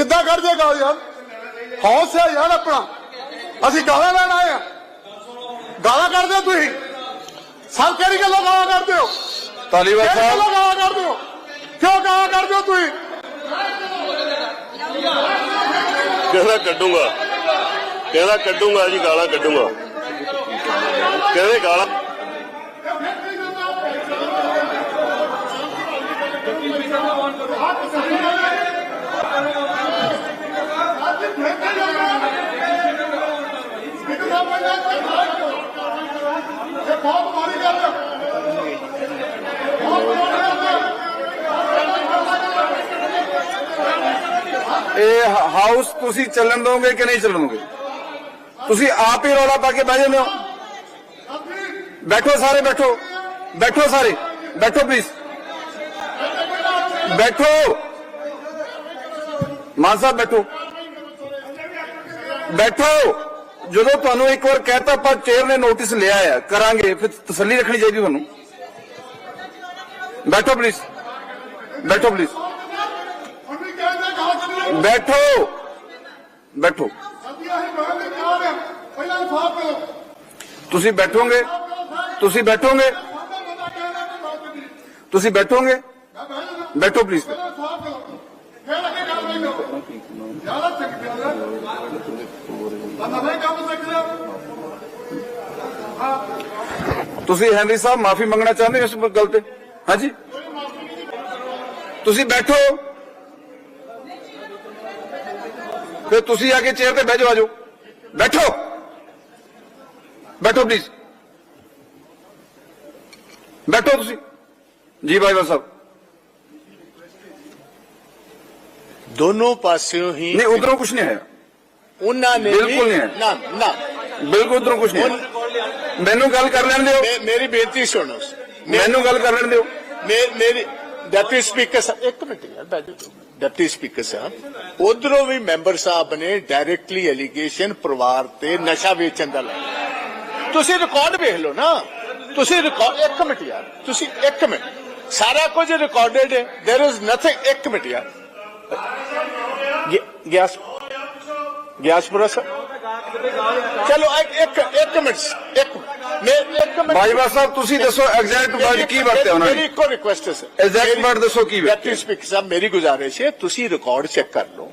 ਕਿੱਦਾਂ ਕੱਢ ਦੇ ਗਾਲ ਯਾਰ? ਹੌਸਲਾ ਯਾਰ ਆਪਣਾ। ਅਸੀਂ ਗਾਲਾਂ ਲੈਣ ਆਏ ਆ। ਗਾਲਾਂ ਕੱਢਦੇ ਹੋ ਤੁਸੀਂ? ਸਭ ਕਿਹੜੀ ਗੱਲੋਂ ਗਾਲਾਂ ਕੱਢਦੇ ਹੋ? ਤਾਲੀਬਾਨ ਕਿਹੜੀ ਸਾਹਿਬ। ਗੱਲੋਂ ਗਾਲਾਂ ਕੱਢਦੇ ਹੋ? ਕਿਉਂ ਗਾਲਾਂ ਕੱਢਦੇ ਹੋ ਤੁਸੀਂ? ਕਹਿੰਦਾ ਕੱਢੂੰਗਾ? ਕਹਿੰਦਾ ਕੱਢੂੰਗਾ ਜੀ ਗਾਲਾਂ ਕੱਢੂੰਗਾ? ਕਹਿੰਦੇ ਗਾਲਾਂ? ਇਹ ਬਹੁਤ ਮਾੜੀ ਗੱਲ ਹੈ ਇਹ ਹ- ਹਾਊਸ ਤੁਸੀਂ ਚੱਲਣ ਦੋਗੇ ਕਿ ਨਹੀਂ ਚੱਲਣ ਦੋਗੇ ਤੁਸੀਂ ਆਪ ਹੀ ਰੌਲਾ ਪਾ ਕੇ ਬਹਿ ਜਾਂਦੇ ਹੋ ਬੈਠੋ ਸਾਰੇ ਬੈਠੋ ਬੈਠੋ ਸਾਰੇ ਬੈਠੋ ਪਲੀਜ਼ ਬੈਠੋ ਮਾਨ ਸਾਹਿਬ ਬੈਠੋ। ਬੈਠੋ ਜਦੋਂ ਤੁਹਾਨੂੰ ਇੱਕ ਵਾਰ ਕਹਿਤਾ, ਆਪਾਂ ਚੇਅਰ ਨੇ ਨੋਟਿਸ ਲਿਆ ਆ। ਕਰਾਂਗੇ। ਫਿਰ ਤਸੱਲੀ ਰੱਖਣੀ ਚਾਹੀਦੀ ਤੁਹਾਨੂੰ। ਬੈਠੋ ਪਲੀਜ਼ ਬੈਠੋ ਪਲੀਜ਼ ਹੁਣ ਵੀ ਕਹਿੰਦੇ ਗਾਲਾਂ ਕੱਢਦੇ ਬੈਠੋ। ਬੈਠੋ। ਅਸੀਂ ਅਸੀਂ ਬਾਹਰ ਦੇ ਕਾਲ ਆ ਪਹਿਲਾਂ ਇਨਸਾਫ ਕਰੋ ਤੁਸੀਂ ਬੈਠੋਗੇ? ਤੁਸੀਂ ਬੈਠੋਗੇ? ਤੁਸੀਂ ਬੈਠੋਗੇ? ਬੈਠੋ ਪਲੀਜ਼ ਇਨਸਾਫ ਕਰੋ ਤੁਸੀਂ ਹੈਨਰੀ ਸਾਹਿਬ ਮਾਫੀ ਮੰਗਣਾ ਚਾਹੁੰਦੇ ਹੋ ਇਸ ਗੱਲ ਤੇ? ਹਾਂਜੀ? ਤੁਸੀਂ ਬੈਠੋ। ਫਿਰ ਤੁਸੀਂ ਆ ਕੇ ਚੇਅਰ ਤੇ ਬਹਿ ਜਾਓ ਆਜੋ ਬੈਠੋ। ਬੈਠੋ ਪਲੀਜ਼ ਬੈਠੋ ਤੁਸੀਂ। ਜੀ ਭਾਈ ਸਾਹਿਬ। ਦੋਨੋਂ ਪਾਸਿਓਂ ਹੀ ਨਹੀਂ ਉਧਰੋਂ ਕੁਝ ਨਹੀਂ ਆਇਆ। ਉਹਨਾਂ ਨੇ ਬਿਲਕੁਲ ਵੀ ਨਹੀਂ ਹੈ। ਨਾ ਨਾ ਬਿਲਕੁਲ ਉਧਰੋਂ ਕੁਝ ਨਹੀਂ ਆਇਆ ਮੈਨੂੰ ਗੱਲ ਕਰ ਲੈਣ ਦਿਓ ਮੇ- ਮੇਰੀ ਬੇਨਤੀ ਸੁਣੋ ਮੈਨੂੰ ਗੱਲ ਕਰ ਲੈਣ ਦਿਓ ਮੇ- ਮੇਰੀ ਡਿਪਟੀ ਸਪੀਕਰ ਸਾਹਿਬ ਇੱਕ ਮਿੰਟ ਯਾਰ ਬੈਠ ਜਾਓ ਡਿਪਟੀ ਸਪੀਕਰ ਸਾਹਿਬ ਉਧਰੋਂ ਵੀ ਮੈਂਬਰ ਸਾਹਿਬ ਨੇ ਡਾਇਰੈਕਟਲੀ ਐਲੀਗੇਸ਼ਨ ਪਰਿਵਾਰ ਤੇ ਨਸ਼ਾ ਵੇਚਣ ਦਾ ਲਾਇਆ ਤੁਸੀਂ ਰਿਕਾਰਡ ਵੇਖ ਲਓ ਨਾ ਤੁਸੀਂ ਰਿਕਾਰਡ ਇੱਕ ਮਿੰਟ ਯਾਰ ਤੁਸੀਂ ਇੱਕ ਮਿੰਟ ਸਾਰਾ ਕੁਝ ਰਿਕਾਰਡਡ ਹੈ देयर इज ਨਥਿੰਗ ਇੱਕ ਮਿੰਟ ਯਾਰ ਗਿ- ਗਿਆਸ ਗਿਆਸਪੁਰਾ ਸਾਹਿਬ ਚਲੋ ਇੱਕ ਇੱਕ ਇੱਕ ਮਿੰਟ ਇੱਕ ਮੈਂ ਇੱਕ ਮਿੰਟ ਬਾਜਵਾ ਸਾਹਿਬ ਤੁਸੀਂ ਦੱਸੋ ਐਗਜ਼ੈਕਟ ਵਰਡ ਕੀ ਵਰਤਿਆ ਉਹਨਾਂ ਮੇਰੀ ਨੇ ਇੱਕੋ ਰਿਕੁਐਸਟ ਹੈ ਸਰ Exact word ਦੱਸੋ ਕੀ ਵਰਤਿਆ। ਡਿਪਟੀ ਸਪੀਕਰ ਸਾਹਿਬ ਮੇਰੀ ਗੁਜ਼ਾਰਿਸ਼ ਹੈ ਤੁਸੀਂ ਰਿਕਾਰਡ ਚੈੱਕ ਕਰ ਲਓ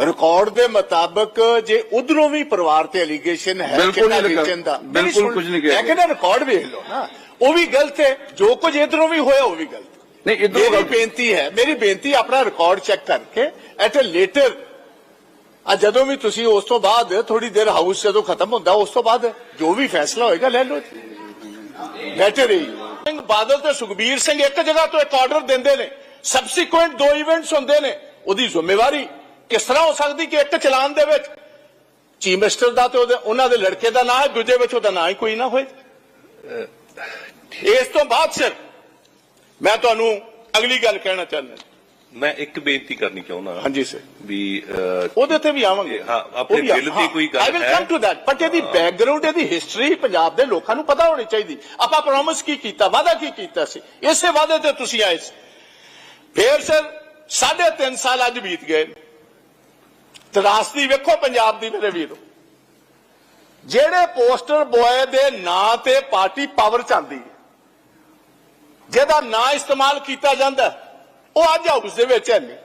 ਰਿਕਾਰਡ ਦੇ ਮੁਤਾਬਕ ਜੇ ਉਧਰੋਂ ਵੀ ਪਰਿਵਾਰ ਤੇ ਐਲੀਗੇਸ਼ਨ ਹੈ ਬਿਲਕੁਲ ਨਹੀਂ ਚਿੱਟਾ ਲਿਖਿਆ। ਵੇਚਣ ਦਾ ਬਿਲਕੁਲ ਮੇਰੀ ਸੁਣ- ਕੁਝ ਨਹੀਂ ਕਿਹਾ ਮੈਂ ਕਹਿੰਦਾ ਰਿਕਾਰਡ ਵੇਖ ਲਓ ਨਾ ਉਹ ਵੀ ਗਲਤ ਹੈ ਜੋ ਕੁਝ ਇਧਰੋਂ ਵੀ ਹੋਇਆ ਉਹ ਵੀ ਗਲਤ ਨਹੀਂ ਇਧਰੋਂ ਮੇਰੀ ਗੱਲ ਬੇਨਤੀ ਹੈ ਮੇਰੀ ਬੇਨਤੀ ਆਪਣਾ ਰਿਕਾਰਡ ਚੈੱਕ ਕਰਕੇ ਐਟ ਅ ਲੇਟਰ ਆ ਜਦੋਂ ਵੀ ਤੁਸੀਂ ਉਸ ਤੋਂ ਬਾਅਦ ਥੋੜੀ ਦੇਰ ਹਾਊਸ ਜਦੋਂ ਖਤਮ ਹੁੰਦਾ, ਉਸ ਤੋਂ ਬਾਅਦ ਜੋ ਵੀ ਫੈਸਲਾ ਹੋਏਗਾ ਲੈ ਲਓ ਬੈਠੇ ਰਹੀ ਸਿੰਘ ਬਾਦਲ ਤੇ ਸੁਖਬੀਰ ਸਿੰਘ ਇੱਕ ਜਗ੍ਹਾ ਤੋਂ ਇੱਕ ਆਰਡਰ ਦਿੰਦੇ ਨੇ। ਸਬਸੀਕੁਐਂਟ ਦੋ ਇਵੈਂਟਸ ਹੁੰਦੇ ਨੇ। ਉਹਦੀ ਜ਼ਿੰਮੇਵਾਰੀ ਕਿਸ ਤਰ੍ਹਾਂ ਹੋ ਸਕਦੀ ਕਿ ਇੱਕ ਚਲਾਨ ਦੇ ਵਿੱਚ ਚੀਫ ਮਿਨਿਸਟਰ ਦਾ ਤੇ ਉਹਨਾਂ ਦੇ ਲੜਕੇ ਦਾ ਨਾਂ, ਦੂਜੇ ਵਿੱਚ ਉਹਦਾ ਨਾਂ ਹੀ ਕੋਈ ਨਾ ਹੋਏ। ਇਸ ਤੋਂ ਬਾਅਦ ਸਰ ਮੈਂ ਤੁਹਾਨੂੰ ਅਗਲੀ ਗੱਲ ਕਹਿਣਾ ਚਾਹੁੰਦਾ। ਮੈਂ ਇੱਕ ਬੇਨਤੀ ਕਰਨੀ ਚਾਹੁੰਦਾ ਹਾਂਜੀ ਸਰ ਵੀ ਉਹਦੇ ਤੇ ਵੀ ਆਵਾਂਗੇ। ਹਾਂ, ਆਪਣੇ ਦਿਲ ਦੀ ਕੋਈ ਗੱਲ ਆਈ ਵਿਲ ਹੈ। ਕਮ ਟੂ ਦੈਟ ਬਟ ਇਹਦੀ ਬੈਕਗ੍ਰਾਉਂਡ ਇਹਦੀ ਹਿਸਟਰੀ ਪੰਜਾਬ ਦੇ ਲੋਕਾਂ ਨੂੰ ਪਤਾ ਹੋਣੀ ਚਾਹੀਦੀ। ਆਪਾਂ ਪ੍ਰੋਮਿਸ ਕੀ ਕੀਤਾ ਵਾਅਦਾ ਕੀ ਕੀਤਾ ਸੀ? ਇਸੇ ਵਾਅਦੇ ਤੇ ਤੁਸੀਂ ਆਏ ਸੀ। ਫੇਰ ਸਰ ਸਾਢੇ ਤਿੰਨ ਸਾਲ ਅੱਜ ਬੀਤ ਗਏ ਤਰਾਸਦੀ ਵੇਖੋ ਪੰਜਾਬ ਦੀ ਮੇਰੇ ਵੀਰੋ। ਜਿਹੜੇ ਪੋਸਟਰ ਬੋਏ ਦੇ ਨਾਂ ਤੇ ਪਾਰਟੀ ਪਾਵਰ ਚਾਹੁੰਦੀ ਹੈ ਜਿਹਦਾ ਨਾਂ ਇਸਤੇਮਾਲ ਕੀਤਾ ਜਾਂਦਾ ਹੈ, ਉਹ ਅੱਜ ਹਾਊਸ ਦੇ ਵਿੱਚ ਹੈ ਨਹੀਂ।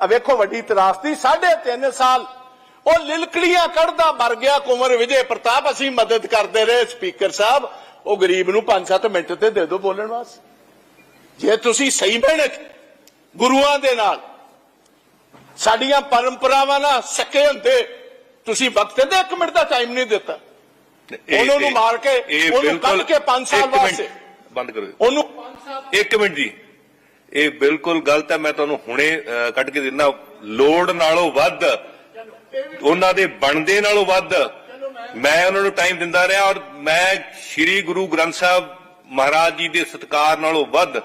ਆ ਵੇਖੋ ਵੱਡੀ ਸਾਢੇ ਤਿੰਨ ਸਾਲ ਉਹ ਲਿਲਕੜੀਆਂ ਕੱਢਦਾ ਮਰ ਗਿਆ ਕੁੰਵਰ ਵਿਜੇ ਪ੍ਰਤਾਪ ਅਸੀਂ ਮਦਦ ਕਰਦੇ ਰਹੇ ਸਪੀਕਰ ਸਾਹਿਬ। ਉਹ ਗਰੀਬ ਨੂੰ 5-7 ਮਿੰਟ ਤੇ ਦੇ ਦਿਓ ਬੋਲਣ ਵਾਸਤੇ। ਜੇ ਤੁਸੀਂ ਸਹੀ ਮਿਹਨਤ ਗੁਰੂਆਂ ਦੇ ਨਾਲ ਸਾਡੀਆਂ ਪਰੰਪਰਾਵਾਂ ਨਾਲ ਸੱਕੇ ਹੁੰਦੇ ਤੁਸੀਂ ਵਕਤ ਦੇ ਇੱਕ ਮਿੰਟ ਦਾ ਟਾਈਮ ਨਹੀਂ ਦਿੱਤਾ। ਉਹਨਾਂ ਨੂੰ ਮਾਰ ਕੇ, ਉਹਨੂੰ ਕੱਢ ਕੇ ਪੰਜ ਸਾਲ ਇੱਕ ਮਿੰਟ, ਵਾਸਤੇ। ਬੰਦ ਕਰੋ। ਉਹਨੂੰ ਇੱਕ ਮਿੰਟ ਜੀ। ਇਹ ਬਿਲਕੁਲ ਗਲਤ ਹੈ, ਮੈਂ ਤੁਹਾਨੂੰ ਹੁਣੇ ਕੱਢ ਕੇ ਦਿੰਦਾ। ਲੋੜ ਨਾਲੋਂ ਵੱਧ, ਉਹਨਾਂ ਦੇ ਬਣਦੇ ਨਾਲੋਂ ਵੱਧ, ਮੈਂ ਉਹਨਾਂ ਨੂੰ ਟਾਈਮ ਦਿੰਦਾ ਰਿਹਾ ਔਰ ਮੈਂ ਸ੍ਰੀ ਗੁਰੂ ਗ੍ਰੰਥ ਸਾਹਿਬ ਮਹਾਰਾਜ ਜੀ ਦੇ ਸਤਕਾਰ ਨਾਲੋਂ ਵੱਧ,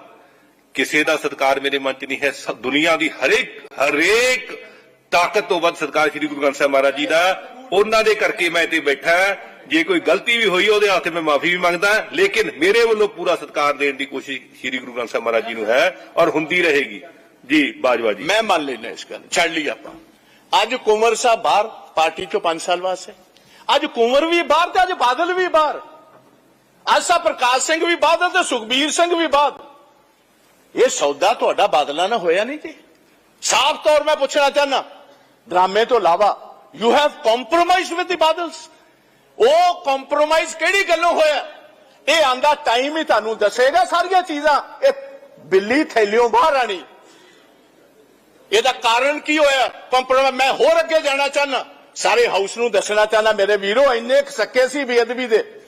ਕਿਸੇ ਦਾ ਸਤਕਾਰ ਮੇਰੇ ਮਨ 'ਚ ਨਹੀਂ ਹੈ। ਸ- ਦੁਨੀਆ ਦੀ ਹਰੇਕ ਹਰੇਕ ਤਾਕਤ ਤੋਂ ਵੱਧ ਸਤਕਾਰ ਸ੍ਰੀ ਗੁਰੂ ਗ੍ਰੰਥ ਸਾਹਿਬ ਮਹਾਰਾਜ ਜੀ ਦਾ। ਉਹਨਾਂ ਦੇ ਕਰਕੇ ਮੈਂ ਇੱਥੇ ਬੈਠਾ। ਜੇ ਕੋਈ ਗਲਤੀ ਵੀ ਹੋਈ, ਉਹਦੇ ਹੱਥ ਮੈਂ ਮਾਫੀ ਵੀ ਮੰਗਦਾ, ਲੇਕਿਨ ਮੇਰੇ ਵੱਲੋਂ ਪੂਰਾ ਸਤਿਕਾਰ ਦੇਣ ਦੀ ਕੋਸ਼ਿਸ਼ ਸ੍ਰੀ ਗੁਰੂ ਗ੍ਰੰਥ ਸਾਹਿਬ ਮਹਾਰਾਜ ਜੀ ਨੂੰ ਹੈ ਔਰ ਹੁੰਦੀ ਰਹੇਗੀ। ਜੀ, ਬਾਜਵਾ ਜੀ। ਮੈਂ ਮੰਨ ਲੈਣਾ ਇਸ ਗੱਲ ਛੱਡ ਲਈ ਆਪਾਂ। ਅੱਜ ਕੁੰਵਰ ਸਾਹਿਬ ਬਾਹਰ, ਪਾਰਟੀ ਚੋਂ 5 ਸਾਲ ਵਾਸਤੇ ਅੱਜ ਕੁੰਵਰ ਵੀ ਬਾਹਰ ਤੇ ਅੱਜ ਬਾਦਲ ਵੀ ਬਾਹਰ। ਅੱਜ ਸਾ ਪ੍ਰਕਾਸ਼ ਸਿੰਘ ਵੀ ਬਾਦਲ ਤੇ ਸੁਖਬੀਰ ਸਿੰਘ ਵੀ ਬਾਦ ਇਹ ਸੌਦਾ ਤੁਹਾਡਾ ਬਾਦਲਾਂ ਨਾਲ ਹੋਇਆ ਨਹੀਂ ਜੀ। ਸਾਫ਼ ਤੌਰ ਮੈਂ ਪੁੱਛਣਾ ਚਾਹਨਾ ਡਰਾਮੇ ਤੋਂ ਇਲਾਵਾ you have compromised with the Badals. ਉਹ ਕੰਪਰੋਮਾਈਜ਼ ਕਿਹੜੀ ਗੱਲੋਂ ਹੋਇਆ? ਇਹ ਆਂਦਾ ਟਾਈਮ ਹੀ ਤੁਹਾਨੂੰ ਦੱਸੇਗਾ ਸਾਰੀਆਂ ਚੀਜ਼ਾਂ। ਇਹ ਬਿੱਲੀ ਥੈਲਿਓਂ ਬਾਹਰ ਆਣੀ। ਇਹਦਾ ਕਾਰਨ ਕੀ ਹੋਇਆ? ਕੰਪਰੋਮਾਈਜ਼ ਮੈਂ ਹੋਰ ਅੱਗੇ ਜਾਣਾ ਚਾਹਨਾ ਸਾਰੇ ਹਾਊਸ ਨੂੰ ਦੱਸਣਾ ਚਾਹਨਾ ਮੇਰੇ ਵੀਰੋ, ਇੰਨੇ ਕੁ ਸੱਕੇ ਸੀ ਬੇਅਦਬੀ ਦੇ।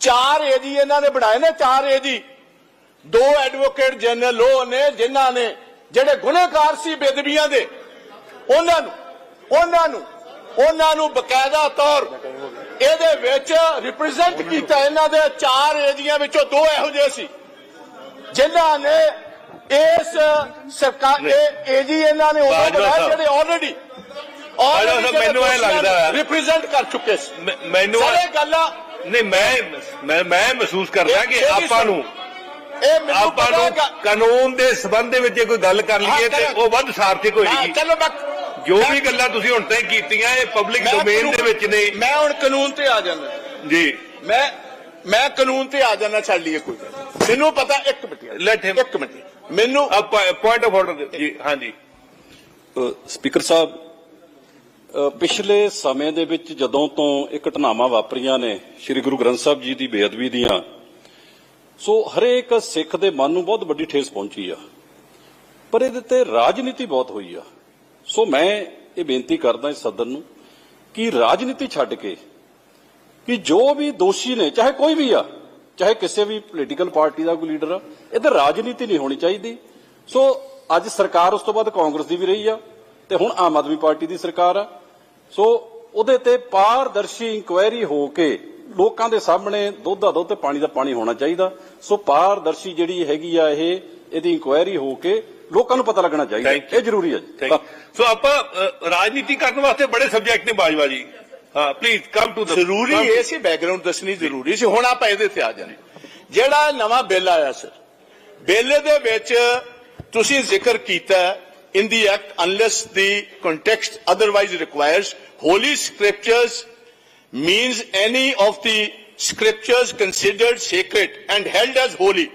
ਚਾਰ ਏਜੀ ਇਹਨਾਂ ਨੇ ਬਣਾਏ ਨੇ, ਚਾਰ ਏਜੀ ਦੋ ਐਡਵੋਕੇਟ ਜਨਰਲ ਉਹ ਨੇ, ਜਿਨ੍ਹਾਂ ਨੇ ਜਿਹੜੇ ਗੁਨਹਗਾਰ ਸੀ ਬੇਦਬੀਆਂ ਦੇ। ਉਹਨਾਂ ਨੂੰ ਉਹਨਾਂ ਨੂੰ ਉਹਨਾਂ ਨੂੰ ਬਕਾਇਦਾ ਤੌਰ ਇਹਦੇ ਵਿੱਚ ਰਿਪਰੈਜ਼ੈਂਟ ਕੀਤਾ ਇਹਨਾਂ ਦੇ ਚਾਰ ਏਜੀਆਂ ਵਿੱਚੋਂ ਦੋ ਇਹੋ ਜਿਹੇ ਸੀ। ਜਿਨ੍ਹਾਂ ਨੇ ਇਸ ਸਰਕਾਰ ਇਹ ਏਜੀ ਇਹਨਾਂ ਨੇ ਉਹ ਬਾਜਵਾ ਬਣਾਏ। ਜਿਹੜੇ ਆਲਰੇਡੀ ਸਾਹਿਬ, ਮੈਨੂੰ ਐਂ ਲੱਗਦਾ ਹੈ- ਰਿਪਰੈਜ਼ੈਂਟ ਕਰ ਚੁੱਕੇ ਸੀ। ਮੈਨੂੰ ਸਾਰੇ ਗੱਲਾਂ ਨਹੀਂ ਮੈਂ ਮੈਂ ਮੈਂ ਮਹਿਸੂਸ ਕਰਦਾ ਕਿ ਇਹ- ਇਹ ਆਪਾਂ ਨੂੰ ਇਹ ਮੈਨੂੰ ਆਪਾਂ ਨੂੰ ਕਾਨੂੰਨ ਦੇ ਸਬੰਧ ਦੇ ਵਿੱਚ ਜੇ ਕੋਈ ਗੱਲ ਕਰ ਲਈਏ ਤੇ ਉਹ ਵੱਧ ਸਾਰਥਿਕ ਹੋਏਗੀ। ਚਲੋ ਮੈਂ ਜੋ ਵੀ ਗੱਲਾਂ ਤੁਸੀਂ ਹੁਣ ਤੱਕ ਕੀਤੀਆਂ ਇਹ ਪਬਲਿਕ ਡੋਮੇਨ ਦੇ ਵਿੱਚ ਨੇ। ਮੈਂ ਹੁਣ ਕਾਨੂੰਨ ਤੇ ਆ ਜਾਣਾ ਜੀ। ਮੈਂ ਮੈਂ ਕਾਨੂੰਨ ਤੇ ਆ ਜਾਣਾ ਛੱਡ ਲਈਏ ਕੋਈ। ਮੈਨੂੰ ਪਤਾ ਇੱਕ ਮਿੰਟ ਇੱਕ ਮਿੰਟ। ਮੈਨੂੰ ਪੁਆਇੰਟ ਆਫ ਆਰਡਰ ਜੀ ਹਾਂਜੀ। ਸਪੀਕਰ ਸਾਹਿਬ ਪਿਛਲੇ ਸਮੇਂ ਦੇ ਵਿੱਚ ਜਦੋਂ ਤੋਂ ਇਹ ਘਟਨਾਵਾਂ ਵਾਪਰੀਆਂ ਨੇ ਸ੍ਰੀ ਗੁਰੂ ਗ੍ਰੰਥ ਸਾਹਿਬ ਜੀ ਦੀ ਬੇਅਦਬੀ ਦੀਆਂ ਸੋ ਹਰੇਕ ਸਿੱਖ ਦੇ ਮਨ ਨੂੰ ਬਹੁਤ ਵੱਡੀ ਠੇਸ ਪਹੁੰਚੀ ਆ। ਪਰ ਇਹਦੇ ਤੇ ਰਾਜਨੀਤੀ ਬਹੁਤ ਹੋਈ ਆ। ਸੋ ਮੈਂ ਇਹ ਬੇਨਤੀ ਕਰਦਾ ਇਸ ਸਦਨ ਨੂੰ ਕਿ ਰਾਜਨੀਤੀ ਛੱਡ ਕੇ, ਕਿ ਜੋ ਵੀ ਦੋਸ਼ੀ ਨੇ, ਚਾਹੇ ਕੋਈ ਵੀ ਆ, ਚਾਹੇ ਕਿਸੇ ਵੀ ਪੋਲੀਟੀਕਲ ਪਾਰਟੀ ਦਾ ਕੋਈ ਲੀਡਰ ਆ ਇਹਦੇ ਰਾਜਨੀਤੀ ਨਹੀਂ ਹੋਣੀ ਚਾਹੀਦੀ। ਸੋ ਅੱਜ ਸਰਕਾਰ ਉਸ ਤੋਂ ਬਾਅਦ ਕਾਂਗਰਸ ਦੀ ਵੀ ਰਹੀ ਆ ਤੇ ਹੁਣ ਆਮ ਆਦਮੀ ਪਾਰਟੀ ਦੀ ਸਰਕਾਰ ਆ। ਸੋ ਉਹਦੇ ਤੇ ਪਾਰਦਰਸ਼ੀ ਇਨਕੁਆਇਰੀ ਹੋ ਕੇ ਲੋਕਾਂ ਦੇ ਸਾਹਮਣੇ ਦੁੱਧ ਦਾ ਦੁੱਧ ਤੇ ਪਾਣੀ ਦਾ ਪਾਣੀ ਹੋਣਾ ਚਾਹੀਦਾ। ਸੋ ਪਾਰਦਰਸ਼ੀ ਜਿਹੜੀ ਹੈਗੀ ਆ ਇਹ, ਇਹਦੀ ਇਨਕੁਆਇਰੀ ਹੋ ਕੇ ਲੋਕਾਂ ਨੂੰ ਪਤਾ ਲੱਗਣਾ ਚਾਹੀਦਾ. ਇਹ ਜ਼ਰੂਰੀ ਹੈ ਜੀ. ਸੋ ਆਪਾਂ ਰਾਜਨੀਤੀ ਕਰਨ ਵਾਸਤੇ ਬੜੇ ਸਬਜੈਕਟ ਨੇ ਬਾਜਵਾ ਜੀ। ਹਾਂ ਪਲੀਜ਼ ਕਮ ਟੂ ਦ ਜ਼ਰੂਰੀ ਇਹ ਸੀ ਬੈਕਗ੍ਰਾਉਂਡ ਦੱਸਣੀ ਜ਼ਰੂਰੀ ਸੀ। ਹੁਣ ਆਪਾਂ ਇਹਦੇ ਤੇ ਆ ਜਾਣੇ। ਜਿਹੜਾ ਨਵਾਂ ਬਿੱਲ ਆਇਆ ਸਰ ਬਿੱਲ ਦੇ ਵਿੱਚ ਤੁਸੀਂ ਜ਼ਿਕਰ ਕੀਤਾ in the act unless the context otherwise requires holy scriptures means any of the scriptures considered sacred and held as holy.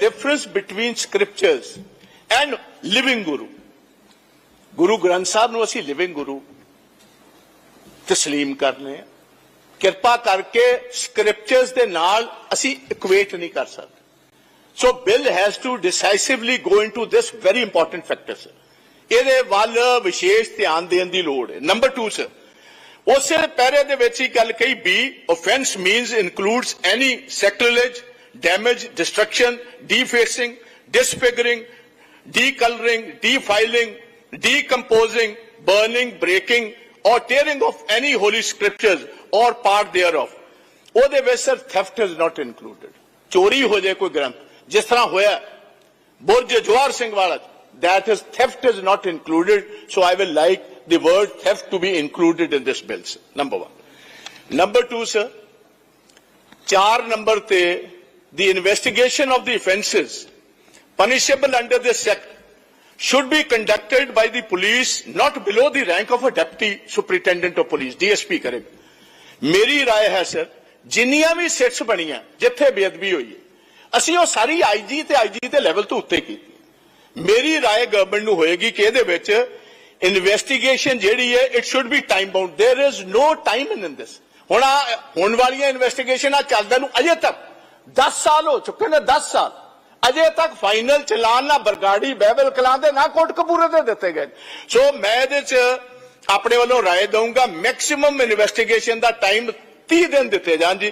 Difference between لگ گرو گرد ساحب نو لگ گرو تسلیم کرنے ਕਿਰਪਾ ਕਰਕੇ ਸਕ੍ਰਿਪਚਰਸ ਦੇ ਨਾਲ ਅਸੀਂ ਇਕੁਏਟ ਨਹੀਂ ਕਰ ਸਕਦੇ so bill has to decisively go into this very important factor sir ਇਹਦੇ ਵੱਲ ਵਿਸ਼ੇਸ਼ ਧਿਆਨ ਦੇਣ ਦੀ ਲੋੜ ਹੈ ਨੰਬਰ 2 ਸਰ ਉਸੇ ਪੈਰੇ ਦੇ ਵਿੱਚ ਹੀ ਗੱਲ ਕਹੀ B offence means includes any sacrilege damage destruction defacing disfiguring decolouring defiling decomposing burning breaking or tearing of any holy scriptures or part thereof ਉਹਦੇ ਵਿੱਚ sir theft is not included ਚੋਰੀ ਹੋ ਜਾਏ ਕੋਈ ਗ੍ਰੰਥ ਜਿਸ ਤਰ੍ਹਾਂ ਹੋਇਆ ਬੁਰਜ ਜਵਾਰ ਸਿੰਘ ਵਾਲਾ that is theft is not included so i will like the word theft to be included in this bill sir. number 1 number 2 sir ਚਾਰ ਨੰਬਰ ਤੇ the investigation of the offences punishable under this act should be conducted by the police not below the rank of a deputy superintendent of police dsp ਕਰੇਗਾ ਮੇਰੀ رائے ਹੈ sir ਜਿੰਨੀਆਂ ਵੀ ਸਿਟਸ ਬਣੀਆਂ ਜਿੱਥੇ ਬੇਅਦਬੀ ਹੋਈ ਹੈ ਅਸੀਂ ਉਹ ਸਾਰੀ ਆਈਜੀ ਤੇ ਆਈਜੀ ਦੇ ਲੈਵਲ ਤੋਂ ਉੱਤੇ ਕੀਤੀ ਮੇਰੀ رائے ਗਵਰਨਮੈਂਟ ਨੂੰ ਹੋਏਗੀ ਕਿ ਇਹਦੇ ਵਿੱਚ ਇਨਵੈਸਟੀਗੇਸ਼ਨ ਜਿਹੜੀ ਹੈ it should be time bound there is no time in this ਹੁਣ ਆਹ ਹੋਣ ਵਾਲੀਆਂ ਇਨਵੈਸਟੀਗੇਸ਼ਨਾਂ ਚੱਲਦਿਆਂ ਨੂੰ ਅਜੇ ਤੱਕ 10 ਸਾਲ ਹੋ ਚੁੱਕੇ ਨੇ 10 ਸਾਲ ਅਜੇ ਤੱਕ ਫਾਈਨਲ ਚਲਾਨ ਨਾ ਬਰਗਾੜੀ ਬਹਿਬਲ ਕਲਾਂ ਦੇ ਨਾ ਕੋਟਕਪੂਰੇ ਦੇ ਦਿੱਤੇ ਗਏ ਸੋ ਮੈਂ ਇਹਦੇ ਚ ਆਪਣੇ ਵੱਲੋਂ رائے ਦਊਂਗਾ ਮੈਕਸਿਮਮ ਇਨਵੈਸਟੀਗੇਸ਼ਨ ਦਾ ਟਾਈਮ 30 ਦਿਨ ਦਿੱਤੇ ਜਾਣ ਜੀ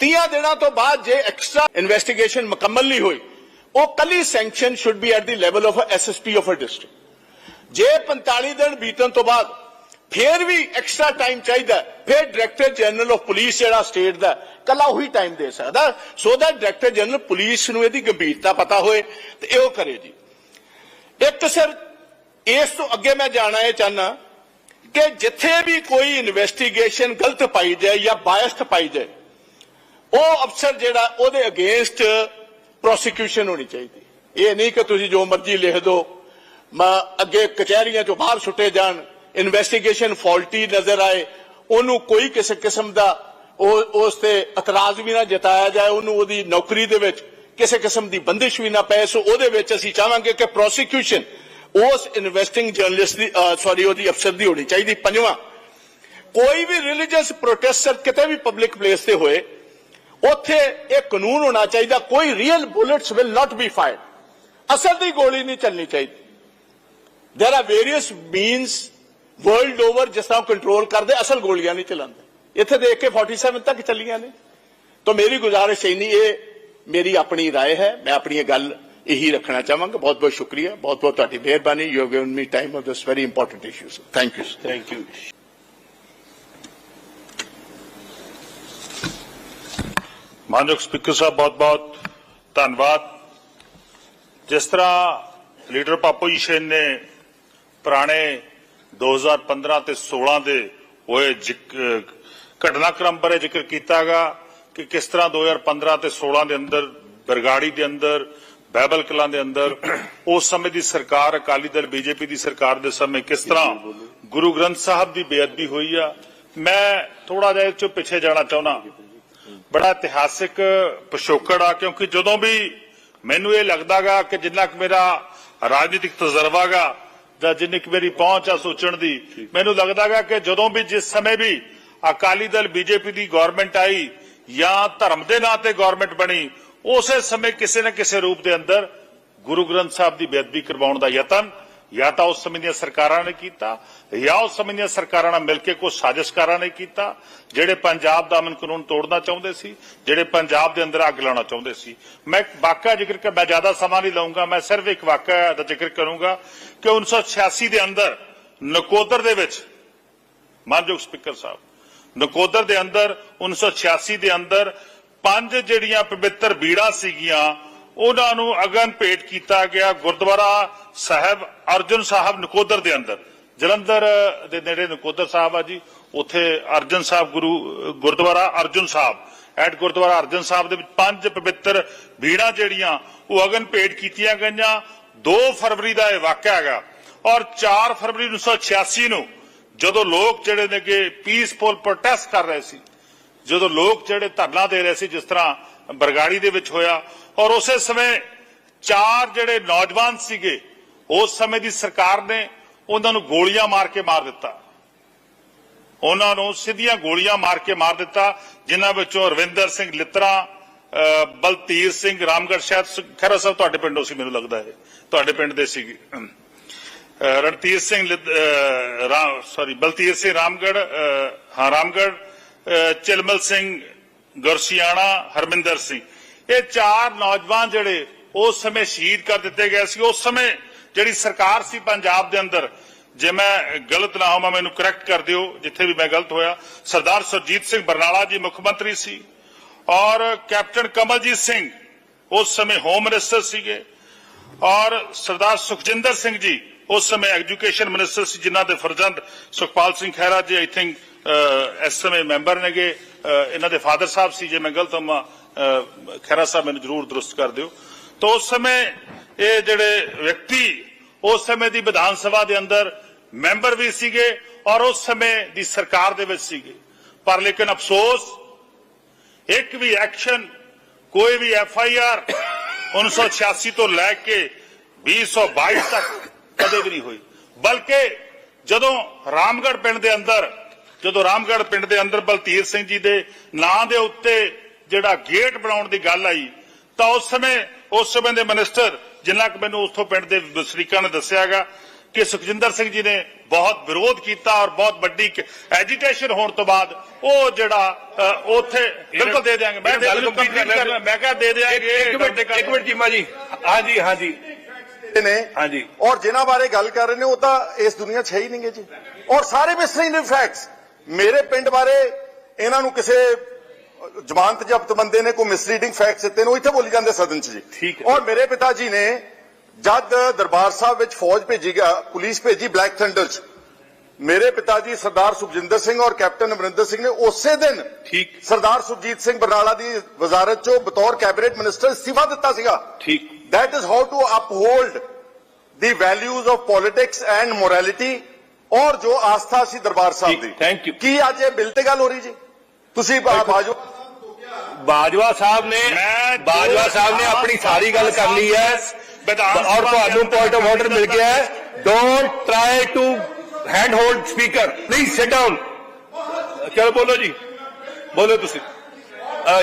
30 ਦਿਨਾਂ ਤੋਂ ਬਾਅਦ ਜੇ ਐਕਸਟਰਾ ਇਨਵੈਸਟੀਗੇਸ਼ਨ ਮੁਕੰਮਲ ਨਹੀਂ ਹੋਈ ਉਹ ਕੱਲੀ sanction should be at the level of SSP of uh district ਜੇ 45 ਦਿਨ ਬੀਤਣ ਤੋਂ ਬਾਅਦ ਫੇਰ ਵੀ ਐਕਸਟਰਾ ਟਾਈਮ ਚਾਹੀਦਾ ਹੈ। ਫਿਰ ਡਾਇਰੈਕਟਰ ਜਨਰਲ ਆਫ ਪੁਲਿਸ ਜਿਹੜਾ ਸਟੇਟ ਦਾ ਕੱਲਾ ਉਹੀ ਟਾਈਮ ਦੇ ਸਕਦਾ ਸੋ ਦਾ ਡਾਇਰੈਕਟਰ ਜਨਰਲ ਪੁਲਿਸ ਨੂੰ ਇਹਦੀ ਗੰਭੀਰਤਾ ਪਤਾ ਹੋਏ ਤੇ ਇਹੋ ਕਰੇ ਜੀ। ਇੱਕ ਸਰ ਇਸ ਤੋਂ ਅੱਗੇ ਮੈਂ ਜਾਣਾ ਇਹ ਚਾਹਨਾ ਕਿ ਜਿੱਥੇ ਵੀ ਕੋਈ ਇਨਵੈਸਟੀਗੇਸ਼ਨ ਗਲਤ ਪਾਈ ਜਾਏ ਜਾਂ ਬਾਇਸਡ ਪਾਈ ਜਾਏ, ਉਹ ਅਫਸਰ ਜਿਹੜਾ ਉਹਦੇ ਅਗੇਂਸਟ ਪ੍ਰੋਸੀਕਿਊਸ਼ਨ ਹੋਣੀ ਚਾਹੀਦੀ। ਇਹ ਨਹੀਂ ਕਿ ਤੁਸੀਂ ਜੋ ਮਰਜ਼ੀ ਲਿਖ ਦਿਓ ਮੈਂ ਅੱਗੇ ਕਚਹਿਰੀਆਂ ਚੋਂ ਬਾਹਰ ਸੁੱਟੇ ਜਾਣ ਇਨਵੈਸਟੀਗੇਸ਼ਨ ਫਾਲਟੀ ਨਜ਼ਰ ਆਏ, ਉਹਨੂੰ ਕੋਈ ਕਿਸੇ ਕਿਸਮ ਦਾ ਉਸ ਤੇ ਇਤਰਾਜ਼ ਵੀ ਨਾ ਜਤਾਇਆ ਜਾਏ, ਉਹਨੂੰ ਉਹਦੀ ਨੌਕਰੀ ਦੇ ਵਿੱਚ ਕਿਸੇ ਕਿਸਮ ਦੀ ਬੰਦਿਸ਼ ਵੀ ਨਾ ਪਏ, ਸੋ ਉਹਦੇ ਵਿੱਚ ਅਸੀਂ ਚਾਹਾਂਗੇ ਕਿ ਪ੍ਰੋਸੀਕਿਊਸ਼ਨ ਉਸ ਇਨਵੈਸਟਿੰਗ ਜਰਨਲਿਸਟ ਦੀ ਸੌਰੀ ਉਹਦੀ ਅਫਸਰ ਦੀ ਹੋਣੀ ਚਾਹੀਦੀ। ਪੰਜਵਾਂ, ਕੋਈ ਵੀ ਰਿਲੀਜੀਅਸ ਪ੍ਰੋਟੈਸਟਰ ਕਿਤੇ ਵੀ ਪਬਲਿਕ ਪਲੇਸ ਤੇ ਹੋਏ, ਉੱਥੇ ਇਹ ਕਾਨੂੰਨ ਹੋਣਾ ਚਾਹੀਦਾ, ਕੋਈ real bullets will not be fired ਅਸਲ ਦੀ ਗੋਲੀ ਨਹੀਂ ਚੱਲਣੀ ਚਾਹੀਦੀ। There are various means world over ਜਿਸ ਤਰ੍ਹਾਂ ਕੰਟਰੋਲ ਕਰਦੇ ਅਸਲ ਗੋਲੀਆਂ ਨਹੀਂ ਚਲਾਉਂਦੇ ਇੱਥੇ ਦੇਖ ਕੇ 47 ਤੱਕ ਚੱਲੀਆਂ ਨੇ ਤਾਂ ਮੇਰੀ ਗੁਜ਼ਾਰਿਸ਼ ਹੈ ਨਹੀਂ ਇਹ ਮੇਰੀ ਆਪਣੀ رائے ਹੈ ਮੈਂ ਆਪਣੀ ਇਹ ਗੱਲ ਇਹੀ ਰੱਖਣਾ ਚਾਹਾਂਗਾ ਬਹੁਤ ਬਹੁਤ ਸ਼ੁਕਰੀਆ ਬਹੁਤ ਬਹੁਤ ਤੁਹਾਡੀ ਮਿਹਰਬਾਨੀ you have given me time of this very important issues thank you thank you ਮਾਨਯੋਗ ਸਪੀਕਰ ਸਾਹਿਬ ਬਹੁਤ-ਬਹੁਤ ਧੰਨਵਾਦ ਜਿਸ ਤਰ੍ਹਾਂ ਲੀਡਰ ਪਾਪੂ ਜੀ ਸ਼ੇਨ ਨੇ ਪੁਰਾਣੇ 2015 ਤੇ 16 ਦੇ ਹੋਏ ਘਟਨਾਕ੍ਰਮ ਬਾਰੇ ਜ਼ਿਕਰ ਕੀਤਾਗਾ ਕਿ ਕਿਸ ਤਰ੍ਹਾਂ 2015 ਤੇ 16 ਦੇ ਅੰਦਰ, ਬਰਗਾੜੀ ਦੇ ਅੰਦਰ, ਬਹਿਬਲ ਕਲਾਂ ਦੇ ਅੰਦਰ, ਉਸ ਸਮੇਂ ਦੀ ਸਰਕਾਰ, ਅਕਾਲੀ ਦਲ, ਬੀਜੇਪੀ ਦੀ ਸਰਕਾਰ ਦੇ ਸਮੇਂ ਕਿਸ ਤਰ੍ਹਾਂ ਗੁਰੂ ਗ੍ਰੰਥ ਸਾਹਿਬ ਦੀ ਬੇਅਦਬੀ ਹੋਈ ਆ। ਮੈਂ ਥੋੜਾ ਜਿਹਾ ਇਹ ਪਿੱਛੇ ਜਾਣਾ ਚਾਹੁੰਦਾ। ਬੜਾ ਇਤਿਹਾਸਿਕ ਪਿਛੋਕੜ ਆ, ਕਿਉਂਕਿ ਜਦੋਂ ਵੀ ਮੈਨੂੰ ਇਹ ਲੱਗਦਾਗਾ ਕਿ ਜਿੰਨਾ ਕੁ ਮੇਰਾ ਰਾਜਨੀਤਿਕ ਤਜਰਬਾਗਾ ਜਾਂ ਜਿੰਨੀ ਕੁ ਮੇਰੀ ਪਹੁੰਚ ਆ ਸੋਚਣ ਦੀ ਮੈਨੂੰ ਲੱਗਦਾਗਾ ਕਿ ਜਦੋਂ ਵੀ ਜਿਸ ਸਮੇਂ ਵੀ ਅਕਾਲੀ ਦਲ ਬੀਜੇਪੀ ਦੀ ਗਵਰਨਮੈਂਟ ਆਈ ਜਾਂ ਧਰਮ ਦੇ ਨਾਂ ਤੇ ਗਵਰਨਮੈਂਟ ਬਣੀ ਉਸੇ ਸਮੇਂ ਕਿਸੇ ਨਾ ਕਿਸੇ ਰੂਪ ਦੇ ਅੰਦਰ ਗੁਰੂ ਗ੍ਰੰਥ ਸਾਹਿਬ ਦੀ ਬੇਅਦਬੀ ਕਰਵਾਉਣ ਦਾ ਯਤਨ ਜਾਂ ਤਾਂ ਉਸ ਸਮੇਂ ਦੀਆਂ ਸਰਕਾਰਾਂ ਨੇ ਕੀਤਾ, ਜਾਂ ਉਸ ਸਮੇਂ ਦੀਆਂ ਸਰਕਾਰਾਂ ਨਾਲ ਮਿਲ ਕੇ ਕੋਈ ਸਾਜ਼ਿਸ਼ਕਾਰਾਂ ਨੇ ਕੀਤਾ, ਜਿਹੜੇ ਪੰਜਾਬ ਦਾ ਅਮਨ ਕਾਨੂੰਨ ਤੋੜਨਾ ਚਾਹੁੰਦੇ ਸੀ, ਜਿਹੜੇ ਪੰਜਾਬ ਦੇ ਅੰਦਰ ਅੱਗ ਲਾਉਣਾ ਚਾਹੁੰਦੇ ਸੀ। ਮੈਂ ਇੱਕ ਵਾਕਿਆ ਜ਼ਿਕਰ ਕਰ ਮੈਂ ਜ਼ਿਆਦਾ ਸਮਾਂ ਨਹੀਂ ਲਵਾਂਗਾ ਮੈਂ ਸਿਰਫ ਇੱਕ ਵਾਕਿਆ ਦਾ ਜ਼ਿਕਰ ਕਰੂੰਗਾ ਕਿ 1986 ਦੇ ਅੰਦਰ ਨਕੋਦਰ ਦੇ ਵਿੱਚ, ਮਾਨਯੋਗ ਸਪੀਕਰ ਸਾਹਿਬ, ਨਕੋਦਰ ਦੇ ਅੰਦਰ 1986 ਦੇ ਅੰਦਰ ਪੰਜ ਜਿਹੜੀਆਂ ਪਵਿੱਤਰ ਬੀੜਾਂ ਸੀਗੀਆਂ ਉਹਨਾਂ ਨੂੰ ਅਗਨ ਭੇਟ ਕੀਤਾ ਗਿਆ ਗੁਰਦੁਆਰਾ ਸਾਹਿਬ ਅਰਜਨ ਸਾਹਿਬ ਨਕੋਦਰ ਦੇ ਅੰਦਰ। ਜਲੰਧਰ ਦੇ ਨੇੜੇ ਨਕੋਦਰ ਸਾਹਿਬ ਆ ਜੀ। ਉੱਥੇ ਅਰਜਨ ਸਾਹਿਬ ਗੁਰੂ, ਗੁਰਦੁਆਰਾ ਅਰਜਨ ਸਾਹਿਬ। ਐਟ ਗੁਰਦੁਆਰਾ ਅਰਜਨ ਸਾਹਿਬ ਦੇ ਵਿੱਚ ਪੰਜ ਪਵਿੱਤਰ ਬੀੜਾਂ ਜਿਹੜੀਆਂ, ਉਹ ਅਗਨ ਭੇਟ ਕੀਤੀਆਂ ਗਈਆਂ। 2 ਫਰਵਰੀ ਦਾ ਇਹ ਵਾਕਿਆ ਹੈਗਾ। ਔਰ 4 ਫਰਵਰੀ 1986 ਨੂੰ ਜਦੋਂ ਲੋਕ ਜਿਹੜੇ ਨੇ ਕਿ ਪੀਸਫੁਲ ਪ੍ਰੋਟੈਸਟ ਕਰ ਰਹੇ ਸੀ, ਜਦੋਂ ਲੋਕ ਜਿਹੜੇ ਧਰਨਾ ਦੇ ਰਹੇ ਸੀ, ਜਿਸ ਤਰ੍ਹਾਂ ਬਰਗਾੜੀ ਦੇ ਵਿੱਚ ਹੋਇਆ ਔਰ ਉਸੇ ਸਮੇਂ ਚਾਰ ਜਿਹੜੇ ਨੌਜਵਾਨ ਸੀਗੇ ਉਸ ਸਮੇਂ ਦੀ ਸਰਕਾਰ ਨੇ ਉਹਨਾਂ ਨੂੰ ਗੋਲੀਆਂ ਮਾਰ ਕੇ ਮਾਰ ਦਿੱਤਾ। ਉਹਨਾਂ ਨੂੰ ਸਿੱਧੀਆਂ ਗੋਲੀਆਂ ਮਾਰ ਕੇ ਮਾਰ ਦਿੱਤਾ ਜਿਨ੍ਹਾਂ ਵਿੱਚੋਂ ਰਵਿੰਦਰ ਸਿੰਘ ਲਿੱਤਰਾ ਬਲਤੀਰ ਸਿੰਘ ਰਾਮਗੜ ਸ਼ਾਇਦ ਸ- ਖਹਿਰਾ ਸਾਹਿਬ ਤੁਹਾਡੇ ਪਿੰਡੋਂ ਸੀ ਮੈਨੂੰ ਲੱਗਦਾ ਹੈ ਤੁਹਾਡੇ ਪਿੰਡ ਦੇ ਸੀਗੇ। ਅਹ, ਰਣਧੀਰ ਸਿੰਘ ਸੌਰੀ ਬਲਤੀਰ ਸਿੰਘ ਰਾਮਗੜ ਹਾਂ ਰਾਮਗੜ ਅਹ, ਚਿਲਮਲ ਸਿੰਘ ਗੁਰਸਿਆਣਾ ਹਰਮਿੰਦਰ ਸਿੰਘ। ਇਹ ਚਾਰ ਨੌਜਵਾਨ ਜਿਹੜੇ ਉਸ ਸਮੇਂ ਸ਼ਹੀਦ ਕਰ ਦਿੱਤੇ ਗਏ ਸੀ। ਉਸ ਸਮੇਂ ਜਿਹੜੀ ਸਰਕਾਰ ਸੀ ਪੰਜਾਬ ਦੇ ਅੰਦਰ ਜੇ ਮੈਂ ਗਲਤ ਨਾ ਹੋਵਾਂ ਮੈਨੂੰ ਕਰੈਕਟ ਕਰ ਦਿਓ ਜਿੱਥੇ ਵੀ ਮੈਂ ਗਲਤ ਹੋਇਆ। ਸਰਦਾਰ ਸੁਰਜੀਤ ਸਿੰਘ ਬਰਨਾਲਾ ਜੀ ਮੁੱਖ ਮੰਤਰੀ ਸੀ ਔਰ ਕੈਪਟਨ ਕਮਲਜੀਤ ਸਿੰਘ ਉਸ ਸਮੇਂ ਹੋਮ ਮਿਨਿਸਟਰ ਸੀਗੇ ਔਰ ਸਰਦਾਰ ਸੁਖਜਿੰਦਰ ਸਿੰਘ ਜੀ ਉਸ ਸਮੇਂ ਐਜੂਕੇਸ਼ਨ ਮਿਨਿਸਟਰ ਸੀ ਜਿਨ੍ਹਾਂ ਦੇ ਫਰਜ਼ੰਦ ਸੁਖਪਾਲ ਸਿੰਘ ਖਹਿਰਾ ਜੀ ਆਈ ਥਿੰਕ ਇਸ ਸਮੇਂ ਮੈਂਬਰ ਨੇਗੇ। ਅਹ, ਇਹਨਾਂ ਦੇ ਫਾਦਰ ਸਾਹਿਬ ਸੀ ਜੇ ਮੈਂ ਗਲਤ ਹਾਂ ਅਹ, ਖਹਿਰਾ ਸਾਹਿਬ ਮੈਨੂੰ ਜ਼ਰੂਰ ਦਰੁਸਤ ਕਰ ਦਿਓ। ਤਾਂ ਉਸ ਸਮੇਂ ਇਹ ਜਿਹੜੇ ਵਿਅਕਤੀ ਉਸ ਸਮੇਂ ਦੀ ਵਿਧਾਨ ਸਭਾ ਦੇ ਅੰਦਰ ਮੈਂਬਰ ਵੀ ਸੀਗੇ ਔਰ ਉਸ ਸਮੇਂ ਦੀ ਸਰਕਾਰ ਦੇ ਵਿੱਚ ਸੀਗੇ। ਪਰ ਲੇਕਿਨ ਅਫਸੋਸ ਇੱਕ ਵੀ ਐਕਸ਼ਨ ਕੋਈ ਵੀ ਐਫ ਆਈ ਆਰ 1986 ਤੋਂ ਲੈ ਕੇ 2022 ਤੱਕ ਕਦੇ ਵੀ ਨਹੀਂ ਹੋਈ। ਬਲਕਿ ਜਦੋਂ ਰਾਮਗੜ੍ਹ ਪਿੰਡ ਦੇ ਅੰਦਰ ਜਦੋਂ ਰਾਮਗੜ੍ਹ ਪਿੰਡ ਦੇ ਅੰਦਰ ਬਲਤੀਰ ਸਿੰਘ ਜੀ ਦੇ ਨਾਂ ਦੇ ਉੱਤੇ ਜਿਹੜਾ ਗੇਟ ਬਣਾਉਣ ਦੀ ਗੱਲ ਆਈ ਤਾਂ ਉਸ ਸਮੇਂ ਉਸ ਸਮੇਂ ਦੇ ਮਿਨਿਸਟਰ ਜਿੰਨਾ ਕਿ ਮੈਨੂੰ ਉਸਥੋਂ ਪਿੰਡ ਦੇ ਵਸਨੀਕਾਂ ਨੇ ਦੱਸਿਆਗਾ ਕਿ ਸੁਖਜਿੰਦਰ ਸਿੰਘ ਜੀ ਨੇ ਬਹੁਤ ਵਿਰੋਧ ਕੀਤਾ ਔਰ ਬਹੁਤ ਵੱਡੀ ਐਜੀਟੇਸ਼ਨ ਹੋਣ ਤੋਂ ਬਾਅਦ ਉਹ ਜਿਹੜਾ ਉੱਥੇ ਬਿਲਕੁਲ ਦੇ ਦਿਆਂਗੇ। ਮੈਂ ਗੱਲ ਗੱਲ complete ਕੰਪਲੀਟ ਕਰ ਮੈਂ ਕਿਹਾ ਦੇ ਦਿਆਂਗੇ ਇੱਕ ਮਿੰਟ ਇੱਕ ਮਿੰਟ ਚੀਮਾ ਜੀ। ਹਾਂਜੀ ਹਾਂਜੀ। ਨੇ। ਹਾਂਜੀ। ਔਰ ਜਿਨ੍ਹਾਂ ਬਾਰੇ ਗੱਲ ਕਰ ਰਹੇ ਨੇ ਉਹ ਤਾਂ ਇਸ ਦੁਨੀਆ 'ਚ ਹੈ ਹੀ ਨਹੀਂਗੇ ਜੀ। ਔਰ ਸਾਰੇ ਮਿਸਟਰੀ ਨੇ ਫੈਕਟਸ ਮੇਰੇ ਪਿੰਡ ਬਾਰੇ ਇਹਨਾਂ ਨੂੰ ਕਿਸੇ ਜ਼ਮਾਨਤ ਜ਼ਬਤ ਬੰਦੇ ਨੇ ਕੋਈ ਮਿਸਰੀਡਿੰਗ ਫੈਕਟਸ ਦਿੱਤੇ ਨੇ ਉਹ ਇੱਥੇ ਬੋਲੀ ਜਾਂਦੇ ਸਦਨ 'ਚ ਜੀ। ਔਰ ਮੇਰੇ ਪਿਤਾ ਜੀ ਨੇ ਜਦ ਦਰਬਾਰ ਸਾਹਿਬ ਵਿੱਚ ਫੌਜ ਭੇਜੀ ਗਿਆ ਪੁਲਿਸ ਭੇਜੀ ਬਲੈਕ ਥੰਡਰ 'ਚ ਮੇਰੇ ਪਿਤਾ ਜੀ ਸਰਦਾਰ ਸੁਖਜਿੰਦਰ ਸਿੰਘ ਔਰ ਕੈਪਟਨ ਅਮਰਿੰਦਰ ਸਿੰਘ ਨੇ ਉਸੇ ਦਿਨ ਠੀਕ। ਸਰਦਾਰ ਸੁਰਜੀਤ ਸਿੰਘ ਬਰਨਾਲਾ ਦੀ ਵਜ਼ਾਰਤ 'ਚੋਂ ਬਤੌਰ ਕੈਬਨਿਟ ਮਿਨਿਸਟਰ ਇਸਤੀਫਾ ਦਿੱਤਾ ਸੀਗਾ। ਠੀਕ। That is how to uphold the values of politics and morality ਔਰ ਜੋ ਆਸਥਾ ਸੀ ਦਰਬਾਰ ਸਾਹਿਬ ਦੀ. ਕੀ ਅੱਜ ਇਹ ਬਿੱਲ ਤੇ ਗੱਲ ਹੋ ਰਹੀ ਜੀ? ਤੁਸੀਂ ਬਾਜੋ ਬਾਜਵਾ ਸਾਹਿਬ ਨੇ ਬਾਜਵਾ ਸਾਹਿਬ ਨੇ ਆਪਣੀ ਸਾਰੀ ਗੱਲ ਕਰ ਲਈ ਹੈ। ਔਰ ਤੁਹਾਨੂੰ ਪੁਆਇੰਟ ਆਫ ਆਰਡਰ ਮਿਲ ਗਿਆ ਹੈ। Don't try to hand hold speaker please sit down ਚਲੋ ਬੋਲੋ ਜੀ। ਬੋਲੋ ਤੁਸੀਂ।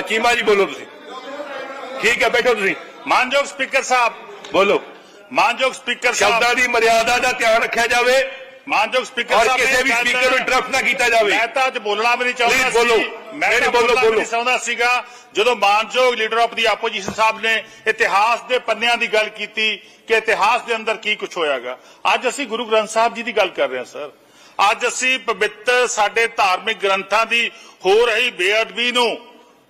ਚੀਮਾ ਜੀ ਬੋਲੋ ਤੁਸੀਂ। ਠੀਕ ਹੈ ਬੈਠੋ ਤੁਸੀਂ। ਮਾਨਯੋਗ ਸਪੀਕਰ ਸਾਹਿਬ। ਬੋਲੋ। ਮਾਨਯੋਗ ਸਪੀਕਰ ਸਾਹਿਬ। ਸ਼ਬਦਾਂ ਦੀ ਮਰਿਆਦਾ ਦਾ ਧਿਆਨ ਰੱਖਿਆ ਜਾਵੇ। ਮਾਨਯੋਗ ਸਪੀਕਰ ਔਰ ਸਾਹਿਬ ਕਿਸੇ ਵੀ ਸਪੀਕਰ ਨੂੰ ਇੰਟਰਪਟ ਨਾ ਕੀਤਾ ਜਾਵੇ। ਮੈਂ ਤਾਂ ਅੱਜ ਬੋਲਣਾ ਵੀ ਨਹੀਂ ਚਾਹੁੰਦਾ Please ਬੋਲੋ। ਮੈਂ ਤਾਂ ਬੋਲੋ, ਬੋਲਣਾ ਵੀ ਬੋਲੋ। ਨਹੀਂ ਚਾਹੁੰਦਾ ਸੀਗਾ। ਜਦੋਂ ਮਾਨਯੋਗ leader of the opposition Sahib ਨੇ ਇਤਿਹਾਸ ਦੇ ਪੰਨਿਆਂ ਦੀ ਗੱਲ ਕੀਤੀ ਕਿ ਇਤਿਹਾਸ ਦੇ ਅੰਦਰ ਕੀ ਕੁਝ ਹੋਇਆਗਾ। ਅੱਜ ਅਸੀਂ ਗੁਰੂ ਗ੍ਰੰਥ ਸਾਹਿਬ ਜੀ ਦੀ ਗੱਲ ਕਰ ਰਹੇ ਹਾਂ ਸਰ। ਅੱਜ ਅਸੀਂ ਪਵਿੱਤਰ ਸਾਡੇ ਧਾਰਮਿਕ ਗ੍ਰੰਥਾਂ ਦੀ ਹੋ ਰਹੀ ਬੇਅਦਬੀ ਨੂੰ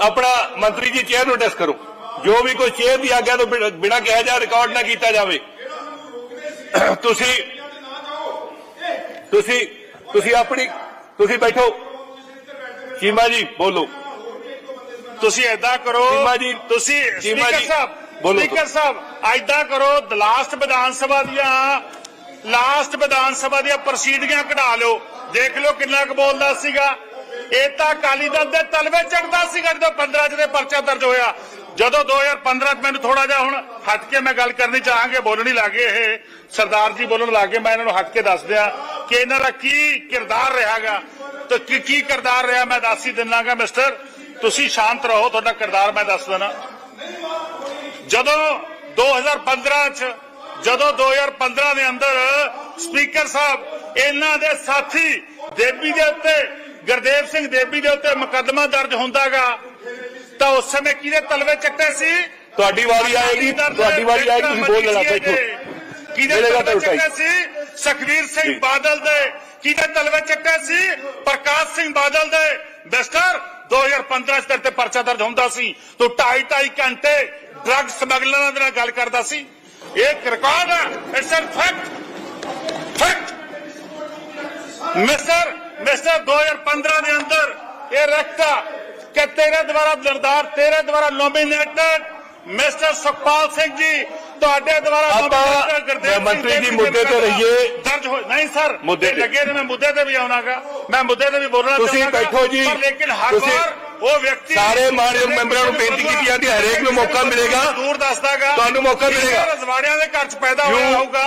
ਆਪਣਾ ਮੰਤਰੀ ਜੀ ਚੇਅਰ ਨੂੰ ਡਿਸ ਕਰੋ। ਜੋ ਵੀ ਕੋਈ ਚੇਅਰ ਦੀ ਆਗਿਆ ਤੋਂ ਬਿਨ- ਕਿਹਾ ਜਾ ਰਿਕਾਰਡ ਨਾ ਕੀਤਾ ਜਾਵੇ। ਤੁਸੀਂ ਤੁਸੀਂ ਤੁਸੀਂ ਆਪਣੀ ਤੁਸੀਂ ਬੈਠੋ। ਚੀਮਾ ਜੀ ਬੋਲੋ। ਤੁਸੀਂ ਐਦਾਂ ਕਰੋ। ਚੀਮਾ ਜੀ, ਤੁਸੀਂ ਸਪੀਕਰ ਜੀ, ਸਾਹਿਬ ਬੋਲੋ। ਸਪੀਕਰ ਸਾਹਿਬ ਐਦਾਂ ਕਰੋ ਲਾਸਟ ਵਿਧਾਨ ਸਭਾ ਦੀਆਂ ਲਾਸਟ ਵਿਧਾਨ ਸਭਾ ਦੀਆਂ ਪ੍ਰਸੀਡੀਆਂ ਕਢਾ ਲਓ। ਦੇਖ ਲਓ ਕਿੰਨਾ ਕੁ ਬੋਲਦਾ ਸੀਗਾ। ਇਹ ਤਾਂ ਅਕਾਲੀ ਦਲ ਦੇ ਤਲਵੇ ਚੜਦਾ ਸੀਗਾ ਜਦੋਂ 15 ਚ ਦੇ ਪਰਚਾ ਦਰਜ ਹੋਇਆ। ਜਦੋਂ 2015 ਚ ਮੈਨੂੰ ਥੋੜਾ ਜਿਹਾ ਹੁਣ ਹਟ ਕੇ ਮੈਂ ਗੱਲ ਕਰਨੀ ਚਾਹਾਂਗੇ, ਬੋਲਣੀ ਲੱਗੇ ਇਹ। ਸਰਦਾਰ ਜੀ ਬੋਲਣ ਲੱਗੇ ਮੈਂ ਇਹਨਾਂ ਨੂੰ ਹਟ ਕੇ ਦੱਸ ਦਿਆਂ ਕਿ ਇਹਨਾਂ ਦਾ ਕੀ ਕਿਰਦਾਰ ਰਿਹਾਗਾ। ਤੇ ਕੀ ਕੀ ਕਿਰਦਾਰ ਰਿਹਾ ਮੈਂ ਦੱਸ ਹੀ ਦਿੰਨਾਗਾ, ਮਿਸਟਰ। ਤੁਸੀਂ ਸ਼ਾਂਤ ਰਹੋ, ਤੁਹਾਡਾ ਕਿਰਦਾਰ ਮੈਂ ਦੱਸ ਦੇਣਾ ਜਦੋਂ 2015 ਚ, ਜਦੋਂ 2015 ਦੇ ਅੰਦਰ ਸਪੀਕਰ ਸਾਹਿਬ, ਇਹਨਾਂ ਦੇ ਸਾਥੀ ਦੇਵੀ ਦੇ ਉੱਤੇ ਗੁਰਦੇਵ ਸਿੰਘ ਦੇਬੀ ਦੇ ਉੱਤੇ ਮੁਕੱਦਮਾ ਦਰਜ ਹੁੰਦਾਗਾ ਤਾਂ ਉਸ ਸਮੇਂ ਕਿਹਦੇ ਤਲਵੇ ਚੱਟੇ ਸੀ? ਤੁਹਾਡੀ ਵਾਰੀ ਆਏਗੀ ਤੁਹਾਡੀ ਵਾਰੀ ਆਏਗੀ ਤੁਸੀਂ ਬੋਲ ਲੈਣਾ ਬੈਠੋ। ਕਿਹਦੇ ਤਲਵੇ ਚੱਟੇ ਸੀ? ਸੁਖਵੀਰ ਸਿੰਘ ਬਾਦਲ ਦੇ। ਕਿਹਦੇ ਤਲਵੇ ਚੱਟੇ ਸੀ? ਪ੍ਰਕਾਸ਼ ਸਿੰਘ ਬਾਦਲ ਦੇ। ਮਿਸਟਰ 2015 ਚ ਤੇ ਪਰਚਾ ਦਰਜ ਹੁੰਦਾ ਸੀ। ਤੂੰ ਢਾਈ ਢਾਈ ਘੰਟੇ ਡਰੱਗ ਸਮਗਲਰਾਂ ਦੇ ਨਾਲ ਗੱਲ ਕਰਦਾ ਸੀ। ਇਹ ਇੱਕ ਰਿਕਾਰਡ ਹੈ। It's a fact fact mister mister 2015 ਦੇ ਅੰਦਰ ਇਹ ਰਖਤਾ ਕਿ ਤੇਰੇ ਦੁਆਰਾ ਨਿਰਧਾਰ ਤੇਰੇ ਦੁਆਰਾ ਨੋਮੀਨੇਟਡ ਮਿਸਟਰ ਸੁਖਪਾਲ ਸਿੰਘ ਜੀ ਤੁਹਾਡੇ ਦੁਆਰਾ nominated ਗੁਰਦੇਵ ਮੰਤਰੀ ਜੀ ਮੁੱਦੇ ਤੇ ਰਹੀਏ। ਦਰਜ ਹੋ ਨਹੀਂ ਸਰ ਮੁੱਦੇ ਤੇ। ਲੱਗੇ ਨੇ ਮੈਂ ਮੁੱਦੇ ਤੇ ਵੀ ਆਉਣਾਗਾ ਮੈਂ ਮੁੱਦੇ ਤੇ ਵੀ ਬੋਲਣਾ ਤੁਸੀਂ ਚਾਹਾਂਗਾ। ਬੈਠੋ ਜੀ। ਪਰ ਲੇਕਿਨ ਹਰ ਤੁਸੀਂ ਵਾਰ ਉਹ ਵਿਅਕਤੀ ਸਾਰੇ ਮਾਨਯੋਗ ਮੈਂਬਰਾਂ ਨੂੰ ਬੇਨਤੀ ਕੀਤੀ ਜਾਂਦੀ ਹੈ, ਹਰੇਕ ਨੂੰ ਮੌਕਾ ਮਿਲੇਗਾ। ਦੂਰ ਦੱਸਦਾਗਾ ਤੁਹਾਨੂੰ ਮੌਕਾ ਮਿਲੇਗਾ। ਰਜਵਾੜਿਆਂ ਦੇ ਘਰ ਚ ਪੈਦਾ ਹੋਇਆ ਹੋਊਗਾ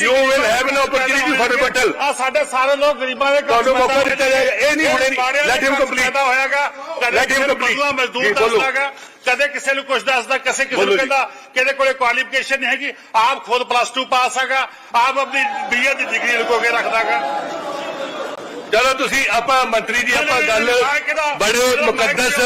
you will have an opportunity for rebuttal. ਆ ਸਾਡੇ ਸਾਰੇ ਲੋਕ ਗਰੀਬਾਂ ਦੇ ਘਰ ਤੁਹਾਨੂੰ ਮੌਕਾ ਦਿੱਤਾ ਜਾਏਗਾ। ਇਹ ਨਹੀਂ ਹੁਣੇ ਘਰ ਚ complete. ਪੈਦਾ ਹੋਇਆਗਾ ਕਿਸੇ ਨੂੰ complete. ਮਜ਼ਦੂਰ। ਦੱਸਦਾਗਾ ਕਦੇ ਕਿਸੇ ਨੂੰ ਕੁਝ ਦੱਸਦਾ ਕਿਸੇ ਕਿਸੇ ਨੂੰ। ਕਹਿੰਦਾ ਕਿਹਦੇ ਕੋਲੇ ਕੁਆਲੀਫਿਕੇਸ਼ਨ ਨਹੀਂ ਹੈਗੀ ਆਪ ਖੁਦ ਪਲੱਸ 2 ਪਾਸ ਹੈਗਾ ਆਪ ਆਪਣੀ ਬੀਏ ਦੀ ਡਿਗਰੀ ਲੁਕੋ ਕੇ ਰੱਖਦਾਗਾ ਚਲੋ ਤੁਸੀਂ ਆਪਾਂ ਮੰਤਰੀ ਜੀ ਆਪਾਂ ਗੱਲ ਬੜੇ ਮੁਕੱਦਸ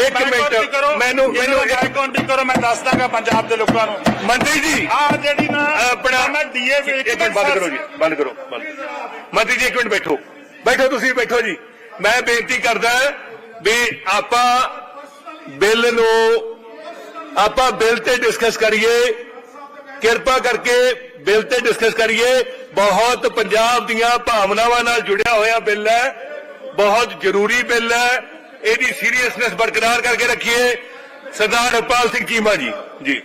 ਇੱਕ ਮਿੰਟ, ਮੈਨੂੰ- ਮੈਨੂੰ ਇੱਕ- ਕਾਉਂਟੀ ਕਰੋ ਮੈਂ ਦੱਸ ਦਾਂਗਾ ਪੰਜਾਬ ਦੇ ਲੋਕਾਂ ਨੂੰ। ਮੰਤਰੀ ਜੀ ਆ ਜਿਹੜੀ ਨਾ ਆਪਣਾ ਮੈਂ ਡੀਏ ਇੱਕ ਮਿੰਟ ਬੰਦ ਕਰੋ ਜੀ ਬੰਦ ਕਰੋ ਮੰਤਰੀ ਜੀ ਇੱਕ ਮਿੰਟ ਬੈਠੋ। ਬੈਠੋ ਤੁਸੀਂ ਬੈਠੋ ਜੀ। ਮੈਂ ਬੇਨਤੀ ਕਰਦਾ ਵੀ ਆਪਾਂ ਬਿੱਲ ਨੂੰ ਆਪਾਂ ਬਿੱਲ ਤੇ ਡਿਸਕਸ ਕਰੀਏ। ਕਿਰਪਾ ਕਰਕੇ ਬਿੱਲ ਤੇ ਡਿਸਕਸ ਕਰੀਏ। ਬਹੁਤ ਪੰਜਾਬ ਦੀਆਂ ਭਾਵਨਾਵਾਂ ਨਾਲ ਜੁੜਿਆ ਹੋਇਆ ਬਿੱਲ ਹੈ। ਬਹੁਤ ਜ਼ਰੂਰੀ ਬਿੱਲ ਹੈ। ਇਹਦੀ ਸੀਰੀਅਸਨੈਸ ਬਰਕਰਾਰ ਕਰਕੇ ਰੱਖੀਏ। ਸਰਦਾਰ ਹਰਪਾਲ ਸਿੰਘ ਚੀਮਾ ਜੀ ਜੀ।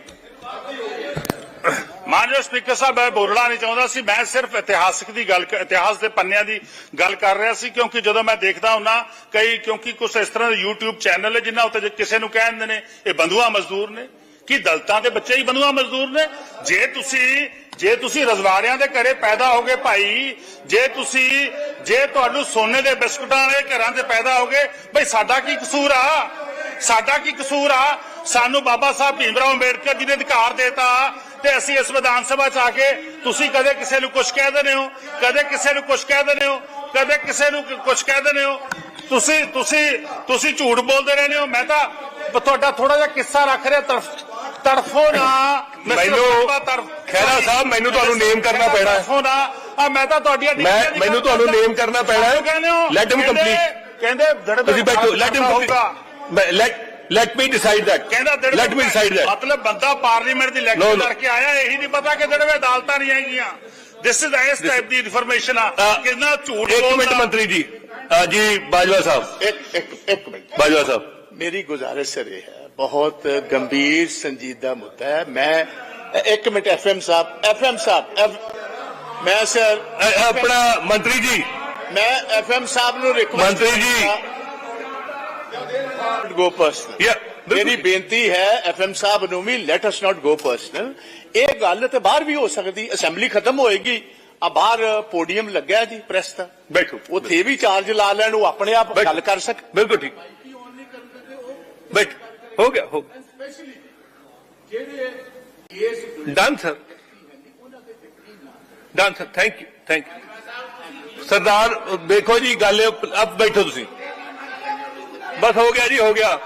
ਮਾਨਯੋਗ ਸਪੀਕਰ ਸਾਹਿਬ, ਮੈਂ ਬੋਲਣਾ ਨਹੀਂ ਚਾਹੁੰਦਾ ਸੀ। ਮੈਂ ਸਿਰਫ ਇਤਿਹਾਸਕ ਦੀ ਗੱਲ ਇਤਿਹਾਸ ਦੇ ਪੰਨਿਆਂ ਦੀ ਗੱਲ ਕਰ ਰਿਹਾ ਸੀ, ਕਿਉਂਕਿ ਜਦੋਂ ਮੈਂ ਦੇਖਦਾ ਹੁੰਨਾ, ਕਈ, ਕਿਉਂਕਿ ਕੁਝ ਇਸ ਤਰ੍ਹਾਂ ਦੇ YouTube ਚੈਨਲ ਹੈ ਜਿਨ੍ਹਾਂ ਉੱਤੇ ਕਿਸੇ ਨੂੰ ਕਹਿ ਦਿੰਦੇ ਨੇ, ਇਹ ਬੰਧੂਆ ਮਜ਼ਦੂਰ ਨੇ। ਕੀ ਦਲਤਾਂ ਦੇ ਬੱਚੇ ਹੀ ਬੰਧੂਆ ਮਜ਼ਦੂਰ ਨੇ? ਜੇ ਤੁਸੀਂ ਜੇ ਤੁਸੀਂ ਰਜਵਾੜਿਆਂ ਦੇ ਘਰੇ ਪੈਦਾ ਹੋਗੇ ਭਾਈ, ਜੇ ਤੁਸੀਂ, ਜੇ ਤੁਹਾਨੂੰ ਸੋਨੇ ਦੇ ਬਿਸਕੁਟਾਂ ਵਾਲੇ ਘਰਾਂ 'ਚ ਪੈਦਾ ਹੋਗੇ, ਬਈ ਸਾਡਾ ਕੀ ਕਸੂਰ ਆ? ਸਾਡਾ ਕੀ ਕਸੂਰ ਆ? ਸਾਨੂੰ ਬਾਬਾ ਸਾਹਿਬ ਭੀਮਰਾਓ ਅੰਬੇਡਕਰ ਜੀ ਨੇ ਅਧਿਕਾਰ ਦਿੱਤਾ ਤੇ ਅਸੀਂ ਇਸ ਵਿਧਾਨ ਸਭਾ ਚ ਆ ਕੇ ਤੁਸੀਂ ਕਦੇ ਕਿਸੇ ਨੂੰ ਕੁਝ ਕਹਿ ਦਿੰਦੇ ਹੋ? ਕਦੇ ਕਿਸੇ ਨੂੰ ਕੁਝ ਕਹਿ ਦਿੰਦੇ ਹੋ? ਕਦੇ ਕਿਸੇ ਨੂੰ ਕੁਝ ਕਹਿ ਦਿੰਦੇ ਹੋ? ਤੁਸੀਂ ਤੁਸੀਂ ਤੁਸੀਂ ਝੂਠ ਬੋਲਦੇ ਰਹਿੰਦੇ ਹੋ? ਮੈਂ ਤਾਂ, ਤੁਹਾਡਾ ਥੋੜਾ ਜਿਹਾ ਕਿੱਸਾ ਰੱਖ ਰਿਹਾ ਤਰਫ ਤੜਫੋ ਨਾ। ਮੈਨੂੰ ਖੈਰਾ ਸਾਹਿਬ ਮੈਨੂੰ ਤੁਹਾਨੂੰ ਨੇਮ ਕਰਨਾ ਪੈਣਾ। ਹੈ ਆ ਮੈਂ ਤਾਂ ਤੁਹਾਡੀ ਮੈਂ ਮੈਨੂੰ ਤੁਹਾਨੂੰ ਨੇਮ ਕਰਨਾ ਪੈਣਾ। ਹੈ ਲੈਟ ਹਿਮ ਕੰਪਲੀਟ ਕਹਿੰਦੇ ਜਿਹੜੇ ਤੁਸੀਂ ਬੈਠੋ। Let him complete let let me decide that ਕਹਿੰਦਾ ਲੈਟ ਮੀ ਡਿਸਾਈਡ ਦੈਟ ਮਤਲਬ ਬੰਦਾ ਪਾਰਲੀਮੈਂਟ ਦੀ ਇਲੈਕਸ਼ਨ ਕਰਕੇ ਆਇਆ ਇਹੀ ਨਹੀਂ ਪਤਾ ਕਿ ਜਿਹੜੇ ਅਦਾਲਤਾਂ ਨਹੀਂ ਆਈਆਂ। ਦਿਸ ਇਜ਼ ਇਸ ਟਾਈਪ ਦੀ ਇਨਫੋਰਮੇਸ਼ਨ ਆ। ਕਿੰਨਾ ਝੂਠ ਇੱਕ ਮਿੰਟ ਮੰਤਰੀ ਜੀ। ਜੀ ਬਾਜਵਾ ਸਾਹਿਬ। ਇੱਕ ਇੱਕ ਮਿੰਟ। ਬਾਜਵਾ ਸਾਹਿਬ। ਮੇਰੀ ਗੁਜ਼ਾਰਿਸ਼ ਹੈ। ਬਹੁਤ ਗੰਭੀਰ ਸੰਜੀਦਾ ਮੁੱਦਾ ਹੈ। ਮੈਂ ਇੱਕ minute FM Sahib FM Sahib ਮੈਂ ਸਰ ਆਪਣਾ ਮੰਤਰੀ ਜੀ। ਮੈਂ ਐਫਐਮ ਸਾਹਿਬ ਨੂੰ ਰਿਕਵੈਸਟ ਮੰਤਰੀ ਜੀ। ਗੋ ਪਰਸਨਲ ਮੇਰੀ ਬੇਨਤੀ ਹੈ ਐਫਐਮ ਸਾਹਿਬ ਨੂੰ ਵੀ ਲੈਟ ਅਸ ਨਾਟ ਗੋ ਪਰਸਨਲ ਇਹ ਗੱਲ ਤੇ ਬਾਹਰ ਵੀ ਹੋ ਸਕਦੀ ਅਸੈਂਬਲੀ ਖਤਮ ਹੋਏਗੀ। ਆ ਬਾਹਰ ਪੋਡੀਅਮ ਲੱਗਿਆ ਜੀ ਪ੍ਰੈਸ ਦਾ। ਬੈਠੋ ਉੱਥੇ ਵੀ ਚਾਰਜ ਲਾ ਲੈਣ ਉਹ ਆਪਣੇ ਆਪ ਗੱਲ ਕਰ ਸਕ ਬਿਲਕੁਲ ਠੀਕ। ਬੈਠ ਹੋ ਗਿਆ ਹੋ done sir done sir thank you thank you ਸਰਦਾਰ ਦੇਖੋ ਜੀ ਗੱਲ ਅਬ ਬੈਠੋ ਤੁਸੀਂ ਬਸ ਹੋ ਗਿਆ ਜੀ ਹੋ ਗਿਆ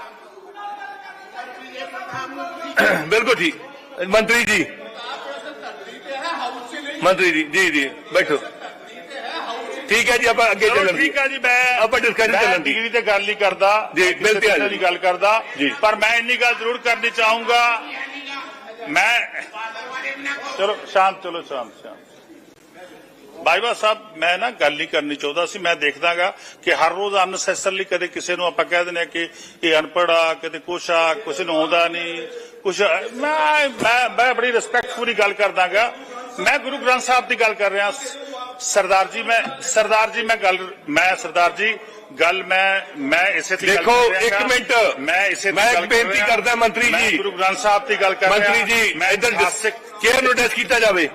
ਬਿਲਕੁਲ ਠੀਕ ਮੰਤਰੀ ਜੀ ਮੰਤਰੀ ਜੀ ਜੀ ਜੀ ਬੈਠੋ ਠੀਕ ਹੈ ਜੀ ਆਪਾਂ ਅੱਗੇ ਚਲੋ ਚੱਲਣ ਠੀਕ ਆ ਜੀ ਮੈਂ ਆਪਾਂ discussion ਮੈਂ ਚੱਲਣ ਦੀ। ਡਿਗਰੀ ਤੇ ਗੱਲ ਨਹੀਂ ਕਰਦਾ ਜੀ, ਮੈਂ ਬਿਲ ਤੇ ਆ ਕਿਸੇ ਗੱਲ ਕਰਦਾ ਜੀ। ਪਰ ਮੈਂ ਇੰਨੀ ਗੱਲ ਜ਼ਰੂਰ ਕਰਨੀ ਚਾਹੂੰਗਾ। ਮੈਂ ਚਲੋ ਸ਼ਾਂਤ ਚਲੋ ਸ਼ਾਂਤ ਸ਼ਾਂਤ। ਬਾਈਬਾ ਸਾਹਿਬ ਮੈਂ ਨਾ ਗੱਲ ਨਹੀਂ ਕਰਨੀ ਚਾਹੁੰਦਾ ਸੀ ਮੈਂ ਦੇਖਦਾਗਾ ਕਿ ਹਰ ਰੋਜ਼ ਅਨਸੈਸਰਲੀ ਕਦੇ ਕਿਸੇ ਨੂੰ ਆਪਾਂ ਕਹਿ ਦਿੰਦੇ ਆ ਕਿ ਇਹ ਅਨਪੜ੍ਹ ਆ ਕਦੇ ਕੁਛ ਆ ਕਿਸੇ ਨੂੰ ਆਉਂਦਾ ਨਹੀਂ ਕੁਛ ਮੈਂ ਮੈਂ ਮੈਂ ਬੜੀ ਰਿਸਪੈਕਟਫੁਲੀ ਗੱਲ ਕਰਦਾਗਾ। ਮੈਂ ਗੁਰੂ ਗ੍ਰੰਥ ਸਾਹਿਬ ਦੀ ਗੱਲ ਕਰ ਰਿਹਾ ਸਰਦਾਰ ਜੀ ਮੈਂ ਸਰਦਾਰ ਜੀ ਮੈਂ ਗੱਲ ਮੈਂ ਸਰਦਾਰ ਜੀ ਗੱਲ ਮੈਂ ਮੈਂ ਇਸੇ ਗੱਲ ਦੇਖੋ, ਕਰ ਰਿਹਾ ਇੱਕ ਗਾ। ਮਿੰਟ। ਮੈਂ ਇਸੇ ਦੀ ਮੈਂ ਬੇਨਤੀ। ਕਰਦਾ ਮੰਤਰੀ ਜੀ। ਗੁਰੂ ਗ੍ਰੰਥ ਸਾਹਿਬ ਦੀ ਗੱਲ ਕਰ ਰਿਹਾ ਮੰਤਰੀ ਜੀ ਮੈਂ ਇੱਧਰ ਇਤਿਹਾਸਿਕ ਚੇਅਰ ਨੂੰ ਐਡਰੈਸ ਕੀਤਾ ਜਾਵੇ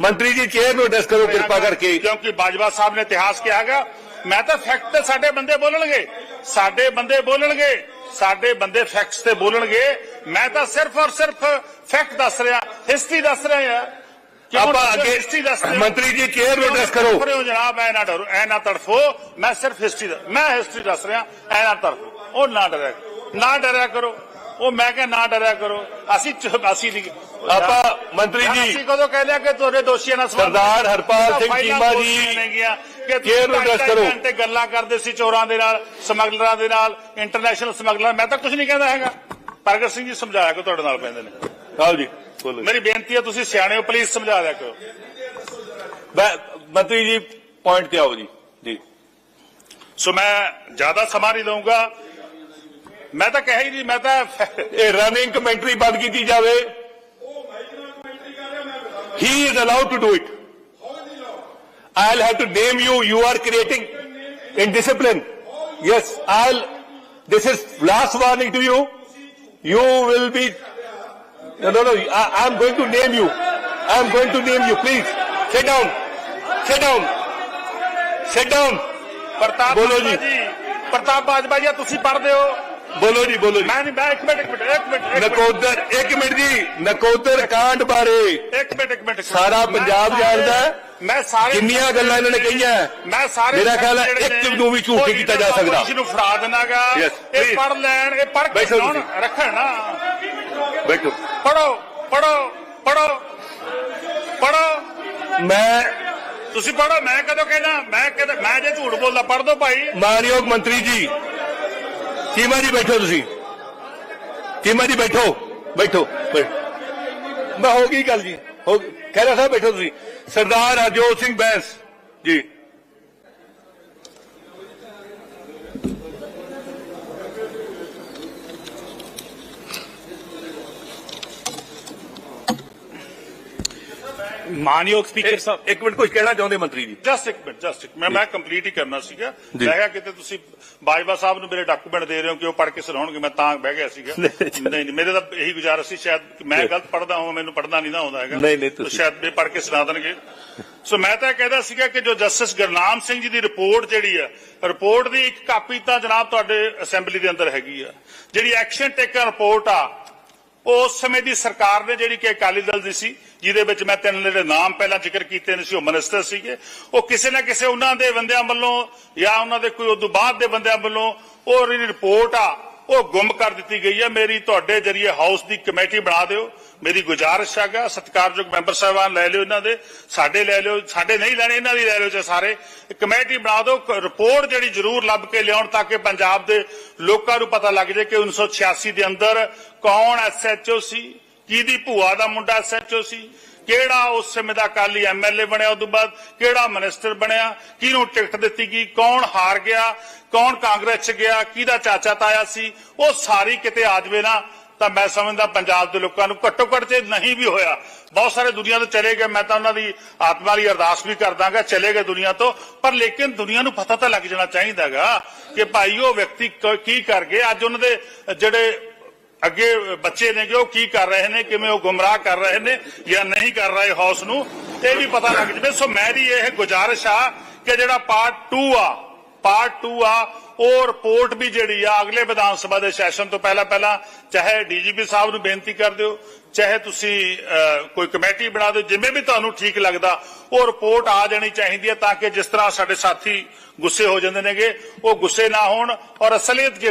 ਮੰਤਰੀ ਜੀ ਚੇਅਰ ਨੂੰ ਐਡਰੈਸ ਕਰੋ ਕਿਰਪਾ ਕਰਕੇ ਕਿਉਂਕਿ ਬਾਜਵਾ ਸਾਹਿਬ ਨੇ ਇਤਿਹਾਸ ਕਿਹਾਗਾ ਮੈਂ ਤਾਂ ਫੈਕਟ ਤੇ ਸਾਡੇ ਬੰਦੇ ਬੋਲਣਗੇ ਸਾਡੇ ਬੰਦੇ ਬੋਲਣਗੇ ਸਾਡੇ ਬੰਦੇ ਫੈਕਟਸ ਤੇ ਬੋਲਣਗੇ ਮੈਂ ਤਾਂ ਸਿਰਫ ਔਰ ਸਿਰਫ ਫੈਕਟ ਦੱਸ ਰਿਹਾ ਹਿਸਟਰੀ ਦੱਸ ਰਿਹਾ ਹਾਂ ਆਪਾਂ ਅੱਗੇ? ਮੰਤਰੀ ਜੀ ਕਿਉਂ ਐਡਰੈਸ ਕਰੋ। ਹੋ ਜਨਾਬ ਐ ਨਾ ਡਰੋ ਐ ਨਾ ਤੜਫੋ। ਮੈਂ ਸਿਰਫ ਹਿਸਟਰੀ ਮੈਂ ਹਿਸਟਰੀ ਦੱਸ ਰਿਹਾ ਐ ਨਾ ਤੜਫੋ। ਉਹ ਨਾ ਡਰਿਆ ਕਰੋ। ਨਾ ਡਰਿਆ ਕਰੋ। ਉਹ ਮੈਂ ਕਿਹਾ ਨਾ ਡਰਿਆ ਕਰੋ। ਅਸੀਂ ਅਸੀਂ ਨਹੀਂ ਆਪਾਂ ਮੰਤਰੀ ਜੀ ਅਸੀਂ ਕਦੋਂ ਕਹਿੰਦੇ ਆ ਕਿ ਤੁਹਾਡੇ ਦੋਸ਼ੀਆਂ ਨਾਲ ਸਰਦਾਰ ਹਰਪਾਲ ਸਿੰਘ ਚੀਮਾ ਜੀ, ਪੋਸਟੀਆਂ ਨੇਗੀਆਂ ਕਿ ਚੇਅਰ ਨੂੰ ਢਾਈ-ਢਾਈ address ਕਰੋ। ਘੰਟੇ ਗੱਲਾਂ ਕਰਦੇ ਸੀ ਚੋਰਾਂ ਦੇ ਨਾਲ ਸਮਗਲਰਾਂ ਦੇ ਨਾਲ ਇੰਟਰਨੈਸ਼ਨਲ ਸਮਗਲਰ ਮੈਂ ਤਾਂ ਕੁਝ ਨਹੀਂ ਕਹਿੰਦਾ ਹੈਗਾ। ਪ੍ਰਗਟ ਸਿੰਘ ਜੀ ਸਮਝਾਇਆ ਕਿ ਤੁਹਾਡੇ ਨਾਲ ਪੈਂਦੇ ਨੇ। ਸਾਹਿਬ ਜੀ ਬੋਲੋ ਮੇਰੀ ਬੇਨਤੀ ਹੈ ਤੁਸੀਂ ਸਿਆਣੇ ਹੋ ਪਲੀਜ਼ ਸਮਝਾ ਦਿਆ ਕਰੋ ਮੈਂ- ਮੰਤਰੀ ਜੀ ਪੁਆਇੰਟ ਤੇ ਆਓ ਜੀ ਜੀ ਸੋ ਮੈਂ ਜ਼ਿਆਦਾ ਸਮਾਂ ਨਹੀਂ ਲਵਾਂਗਾ ਮੈਂ ਤਾਂ ਕਹਿ ਹੀ ਨਹੀਂ ਮੈਂ ਤਾਂ ਇਹ ਰਨਿੰਗ ਕਮੈਂਟਰੀ ਬੰਦ ਕੀਤੀ ਜਾਵੇ he is allowed to do it i'll have to name you you are creating indiscipline yes i'll this is last warning to you you will be no no no I, i'm going to name you. I'm going to name you please. Sit down. Sit down. Sit down. Pratap ਬੋਲੋ ਜੀ। ਪ੍ਰਤਾਪ ਬਾਜਵਾ ਜੀ ਤੁਸੀਂ ਪੜ੍ਹਦੇ ਹੋ। ਬੋਲੋ ਜੀ ਬੋਲੋ ਜੀ। ਮੈਂ ਨਹੀਂ ਮੈਂ ਇੱਕ ਮਿੰਟ ਇੱਕ ਮਿੰਟ ਇੱਕ ਮਿੰਟ ਨਕੋਦਰ ਇੱਕ ਮਿੰਟ ਜੀ। ਨਕੋਦਰ ਕਾਂਡ ਬਾਰੇ। ਇੱਕ ਮਿੰਟ ਇੱਕ ਮਿੰਟ। ਸਾਰਾ ਪੰਜਾਬ ਜਾਣਦਾ। ਮੈਂ ਸਾਰੇ ਕਿੰਨੀਆਂ ਗੱਲਾਂ ਇਹਨਾਂ ਨੇ ਕਹੀਆਂ। ਮੈਂ ਸਾਰੇ ਮੇਰਾ ਖਿਆਲ ਹੈ ਇੱਕ ਨੇ, ਵੀ ਝੂਠ ਨਹੀਂ ਕੀਤਾ ਜਾ ਸਕਦਾ। opposition ਨੂੰ ਫੜਾ ਦੇਣਾਗਾ ਇਹ. ਪੜ ਲੈਣ ਇਹ ਪੜ ਕੇ। ਰੱਖਣ ਨਾ ਬੈਠੋ। ਪੜੋ ਪੜੋ ਪੜੋ ਪੜੋ ਮੈਂ ਤੁਸੀਂ ਪੜੋ ਮੈਂ ਕਦੋਂ ਕਹਿਣਾ ਮੈਂ ਕਦੇ ਮੈਂ ਜੇ ਝੂਠ ਬੋਲਦਾ ਪੜ ਦੋ ਭਾਈ। ਮਾਨਯੋਗ ਮੰਤਰੀ ਜੀ, ਚੀਮਾ ਜੀ ਬੈਠੋ ਤੁਸੀਂ। ਚੀਮਾ ਜੀ ਬੈਠੋ ਬੈਠੋ ਬੈਠੋ। ਮੈਂ ਹੋ ਗਈ ਗੱਲ ਜੀ, ਹੋ ਖੈਰਾ ਸਾਹਿਬ ਬੈਠੋ ਤੁਸੀਂ। ਸਰਦਾਰ ਹਰਜੋਤ ਸਿੰਘ ਬੈਂਸ, ਜੀ। ਮਾਨਯੋਗ ਸਪੀਕਰ ਸਾਹਿਬ। ਇੱਕ ਮਿੰਟ ਕੁਝ ਕਹਿਣਾ ਚਾਹੁੰਦੇ ਮੰਤਰੀ ਜੀ? ਜਸਟ ਇੱਕ ਮਿੰਟ ਜਸਟ ਇੱਕ ਮੈਂ ਮੈਂ ਕੰਪਲੀਟ ਹੀ ਕਰਨਾ ਸੀਗਾ। ਮੈਂ ਕਿਹਾ ਕਿਤੇ ਤੁਸੀਂ ਬਾਜਵਾ ਸਾਹਿਬ ਨੂੰ ਮੇਰੇ ਡਾਕੂਮੈਂਟ ਦੇ ਰਹੇ ਹੋ ਕਿ ਉਹ ਪੜ੍ਹ ਕੇ ਸੁਣਾਉਣਗੇ ਮੈਂ ਤਾਂ ਬਹਿ ਗਿਆ ਸੀਗਾ। ਨਹੀਂ ਨਹੀਂ। ਮੇਰੇ ਤਾਂ ਇਹੀ ਗੁਜ਼ਾਰਿਸ਼ ਸੀ ਸ਼ਾਇਦ ਮੈਂ ਗਲਤ ਪੜ੍ਹਦਾ ਹਾਂ ਮੈਨੂੰ ਪੜ੍ਹਨਾ ਨਹੀਂ ਨਾ ਆਉਂਦਾ ਹੈਗਾ। ਨਹੀਂ, ਨਹੀਂ, ਤੁਸੀਂ- ਸ਼ਾਇਦ ਇਹ ਪੜ੍ਹ ਕੇ ਸੁਣਾ ਦੇਣਗੇ। ਸੋ ਮੈਂ ਤਾਂ ਇਹ ਕਹਿੰਦਾ ਸੀਗਾ ਕਿ ਜੋ ਜਸਟਿਸ ਗੁਰਨਾਮ ਸਿੰਘ ਜੀ ਦੀ ਰਿਪੋਰਟ ਜਿਹੜੀ ਆ ਰਿਪੋਰਟ ਦੀ ਇੱਕ ਕਾਪੀ ਤਾਂ ਜਨਾਬ ਤੁਹਾਡੇ ਅਸੈਂਬਲੀ ਦੇ ਅੰਦਰ ਹੈਗੀ ਆ। ਜਿਹੜੀ ਐਕਸ਼ਨ ਟੇਕਨ ਰਿਪੋਰਟ ਆ ਉਹ ਉਸ ਸਮੇਂ ਦੀ ਸਰਕਾਰ ਨੇ ਜਿਹੜੀ ਕਿ ਅਕਾਲੀ ਦਲ ਦੀ ਸੀ ਜਿਹਦੇ ਵਿੱਚ ਮੈਂ ਤਿੰਨ ਜਿਹੜੇ ਨਾਮ ਪਹਿਲਾਂ ਜ਼ਿਕਰ ਕੀਤੇ ਨੇ ਸੀ, ਉਹ ਮਿਨਿਸਟਰ ਸੀਗੇ। ਉਹ ਕਿਸੇ ਨਾ ਕਿਸੇ ਉਹਨਾਂ ਦੇ ਬੰਦਿਆਂ ਵੱਲੋਂ ਜਾਂ ਉਹਨਾਂ ਦੇ ਕੋਈ ਉਦੋਂ ਬਾਅਦ ਦੇ ਬੰਦਿਆਂ ਵੱਲੋਂ ਉਹ ਜਿਹੜੀ ਰਿਪੋਰਟ ਆ, ਉਹ ਗੁੰਮ ਕਰ ਦਿੱਤੀ ਗਈ ਹੈ। ਮੇਰੀ ਤੁਹਾਡੇ ਜਰੀਏ ਹਾਊਸ ਦੀ ਕਮੇਟੀ ਬਣਾ ਦਿਓ। ਮੇਰੀ ਗੁਜ਼ਾਰਿਸ਼ ਹੈਗਾ, ਸਤਿਕਾਰਯੋਗ ਮੈਂਬਰ ਸਾਹਿਬਾਨ ਲੈ ਲਿਓ ਇਹਨਾਂ ਦੇ, ਸਾਡੇ ਲੈ ਲਿਓ, ਸਾਡੇ ਨਹੀਂ ਲੈਣੇ, ਇਹਨਾਂ ਦੀ ਲੈ ਲਿਓ ਜੇ ਸਾਰੇ। ਕਮੇਟੀ ਬਣਾ ਦਿਓ ਰਿਪੋਰਟ ਜਿਹੜੀ ਜ਼ਰੂਰ ਲੱਭ ਕੇ ਲਿਆਉਣ ਤਾਂ ਕਿ ਪੰਜਾਬ ਦੇ ਲੋਕਾਂ ਨੂੰ ਪਤਾ ਲੱਗ ਜਾਏ ਕਿ 1986 ਦੇ ਅੰਦਰ ਕੌਣ ਐਸਐਚਓ ਸੀ ਕਿਹਦੀ ਭੂਆ ਦਾ ਮੁੰਡਾ ਐਸਐਚਓ ਸੀ? ਕਿਹੜਾ ਉਸ ਸਮੇਂ ਦਾ ਅਕਾਲੀ ਐਮਐਲਏ ਬਣਿਆ? ਉਸ ਤੋਂ ਬਾਅਦ ਕਿਹੜਾ ਮਿਨਿਸਟਰ ਬਣਿਆ? ਕਿਹਨੂੰ ਟਿਕਟ ਦਿੱਤੀ ਗਈ? ਕੌਣ ਹਾਰ ਗਿਆ? ਕੌਣ ਕਾਂਗਰਸ ਚ ਗਿਆ? ਕਿਹਦਾ ਚਾਚਾ ਤਾਇਆ ਸੀ? ਉਹ ਸਾਰੀ ਕਿਤੇ ਆ ਜਾਵੇ ਨਾ, ਤਾਂ ਮੈਂ ਸਮਝਦਾ ਪੰਜਾਬ ਦੇ ਲੋਕਾਂ ਨੂੰ ਘੱਟੋ ਘੱਟ ਜੇ ਨਹੀਂ ਵੀ ਹੋਇਆ, ਬਹੁਤ ਸਾਰੇ ਦੁਨੀਆ ਤੋਂ ਚਲੇ ਗਏ। ਮੈਂ ਤਾਂ ਉਹਨਾਂ ਦੀ ਆਤਮਾ ਲਈ ਅਰਦਾਸ ਵੀ ਕਰਦਾਗਾ ਚਲੇ ਗਏ ਦੁਨੀਆ ਤੋਂ। ਪਰ ਲੇਕਿਨ ਦੁਨੀਆ ਨੂੰ ਪਤਾ ਤਾਂ ਲੱਗ ਜਾਣਾ ਚਾਹੀਦਾਗਾ ਕਿ ਭਾਈ ਉਹ ਵਿਅਕਤੀ ਕੀ ਕਰ ਗਏ? ਅੱਜ ਉਹਨਾਂ ਦੇ ਜਿਹੜੇ ਅੱਗੇ ਬੱਚੇ ਨੇਗੇ ਉਹ ਕੀ ਕਰ ਰਹੇ ਨੇ, ਕਿਵੇਂ ਉਹ ਗੁੰਮਰਾਹ ਕਰ ਰਹੇ ਨੇ ਜਾਂ ਨਹੀਂ ਕਰ ਰਹੇ ਹਾਊਸ ਨੂੰ, ਇਹ ਵੀ ਪਤਾ ਲੱਗ ਜਵੇ। ਸੋ ਮੇਰੀ ਇਹ ਗੁਜ਼ਾਰਿਸ਼ ਆ ਕਿ ਜਿਹੜਾ ਪਾਰਟ 2 ਆ ਪਾਰਟ 2 ਆ, ਉਹ ਰਿਪੋਰਟ ਵੀ ਜਿਹੜੀ ਆ ਅਗਲੇ ਵਿਧਾਨ ਸਭਾ ਦੇ ਸੈਸ਼ਨ ਤੋਂ ਪਹਿਲਾਂ ਪਹਿਲਾਂ ਚਾਹੇ ਡੀਜੀਪੀ ਸਾਹਿਬ ਨੂੰ ਬੇਨਤੀ ਕਰ ਦਿਓ, ਚਾਹੇ ਤੁਸੀਂ ਕੋਈ ਕਮੇਟੀ ਬਣਾ ਦਿਓ, ਜਿਵੇਂ ਵੀ ਤੁਹਾਨੂੰ ਠੀਕ ਲੱਗਦਾ, ਉਹ ਰਿਪੋਰਟ ਆ ਜਾਣੀ ਚਾਹੀਦੀ ਹੈ ਤਾਂ ਕਿ ਜਿਸ ਤਰ੍ਹਾਂ ਸਾਡੇ ਸਾਥੀ ਗੁੱਸੇ ਹੋ ਜਾਂਦੇ ਨੇਗੇ, ਉਹ ਗੁੱਸੇ ਨਾ ਹੋਣ ਔਰ ਅਸਲੀਅਤ ਜਿਹੜੀ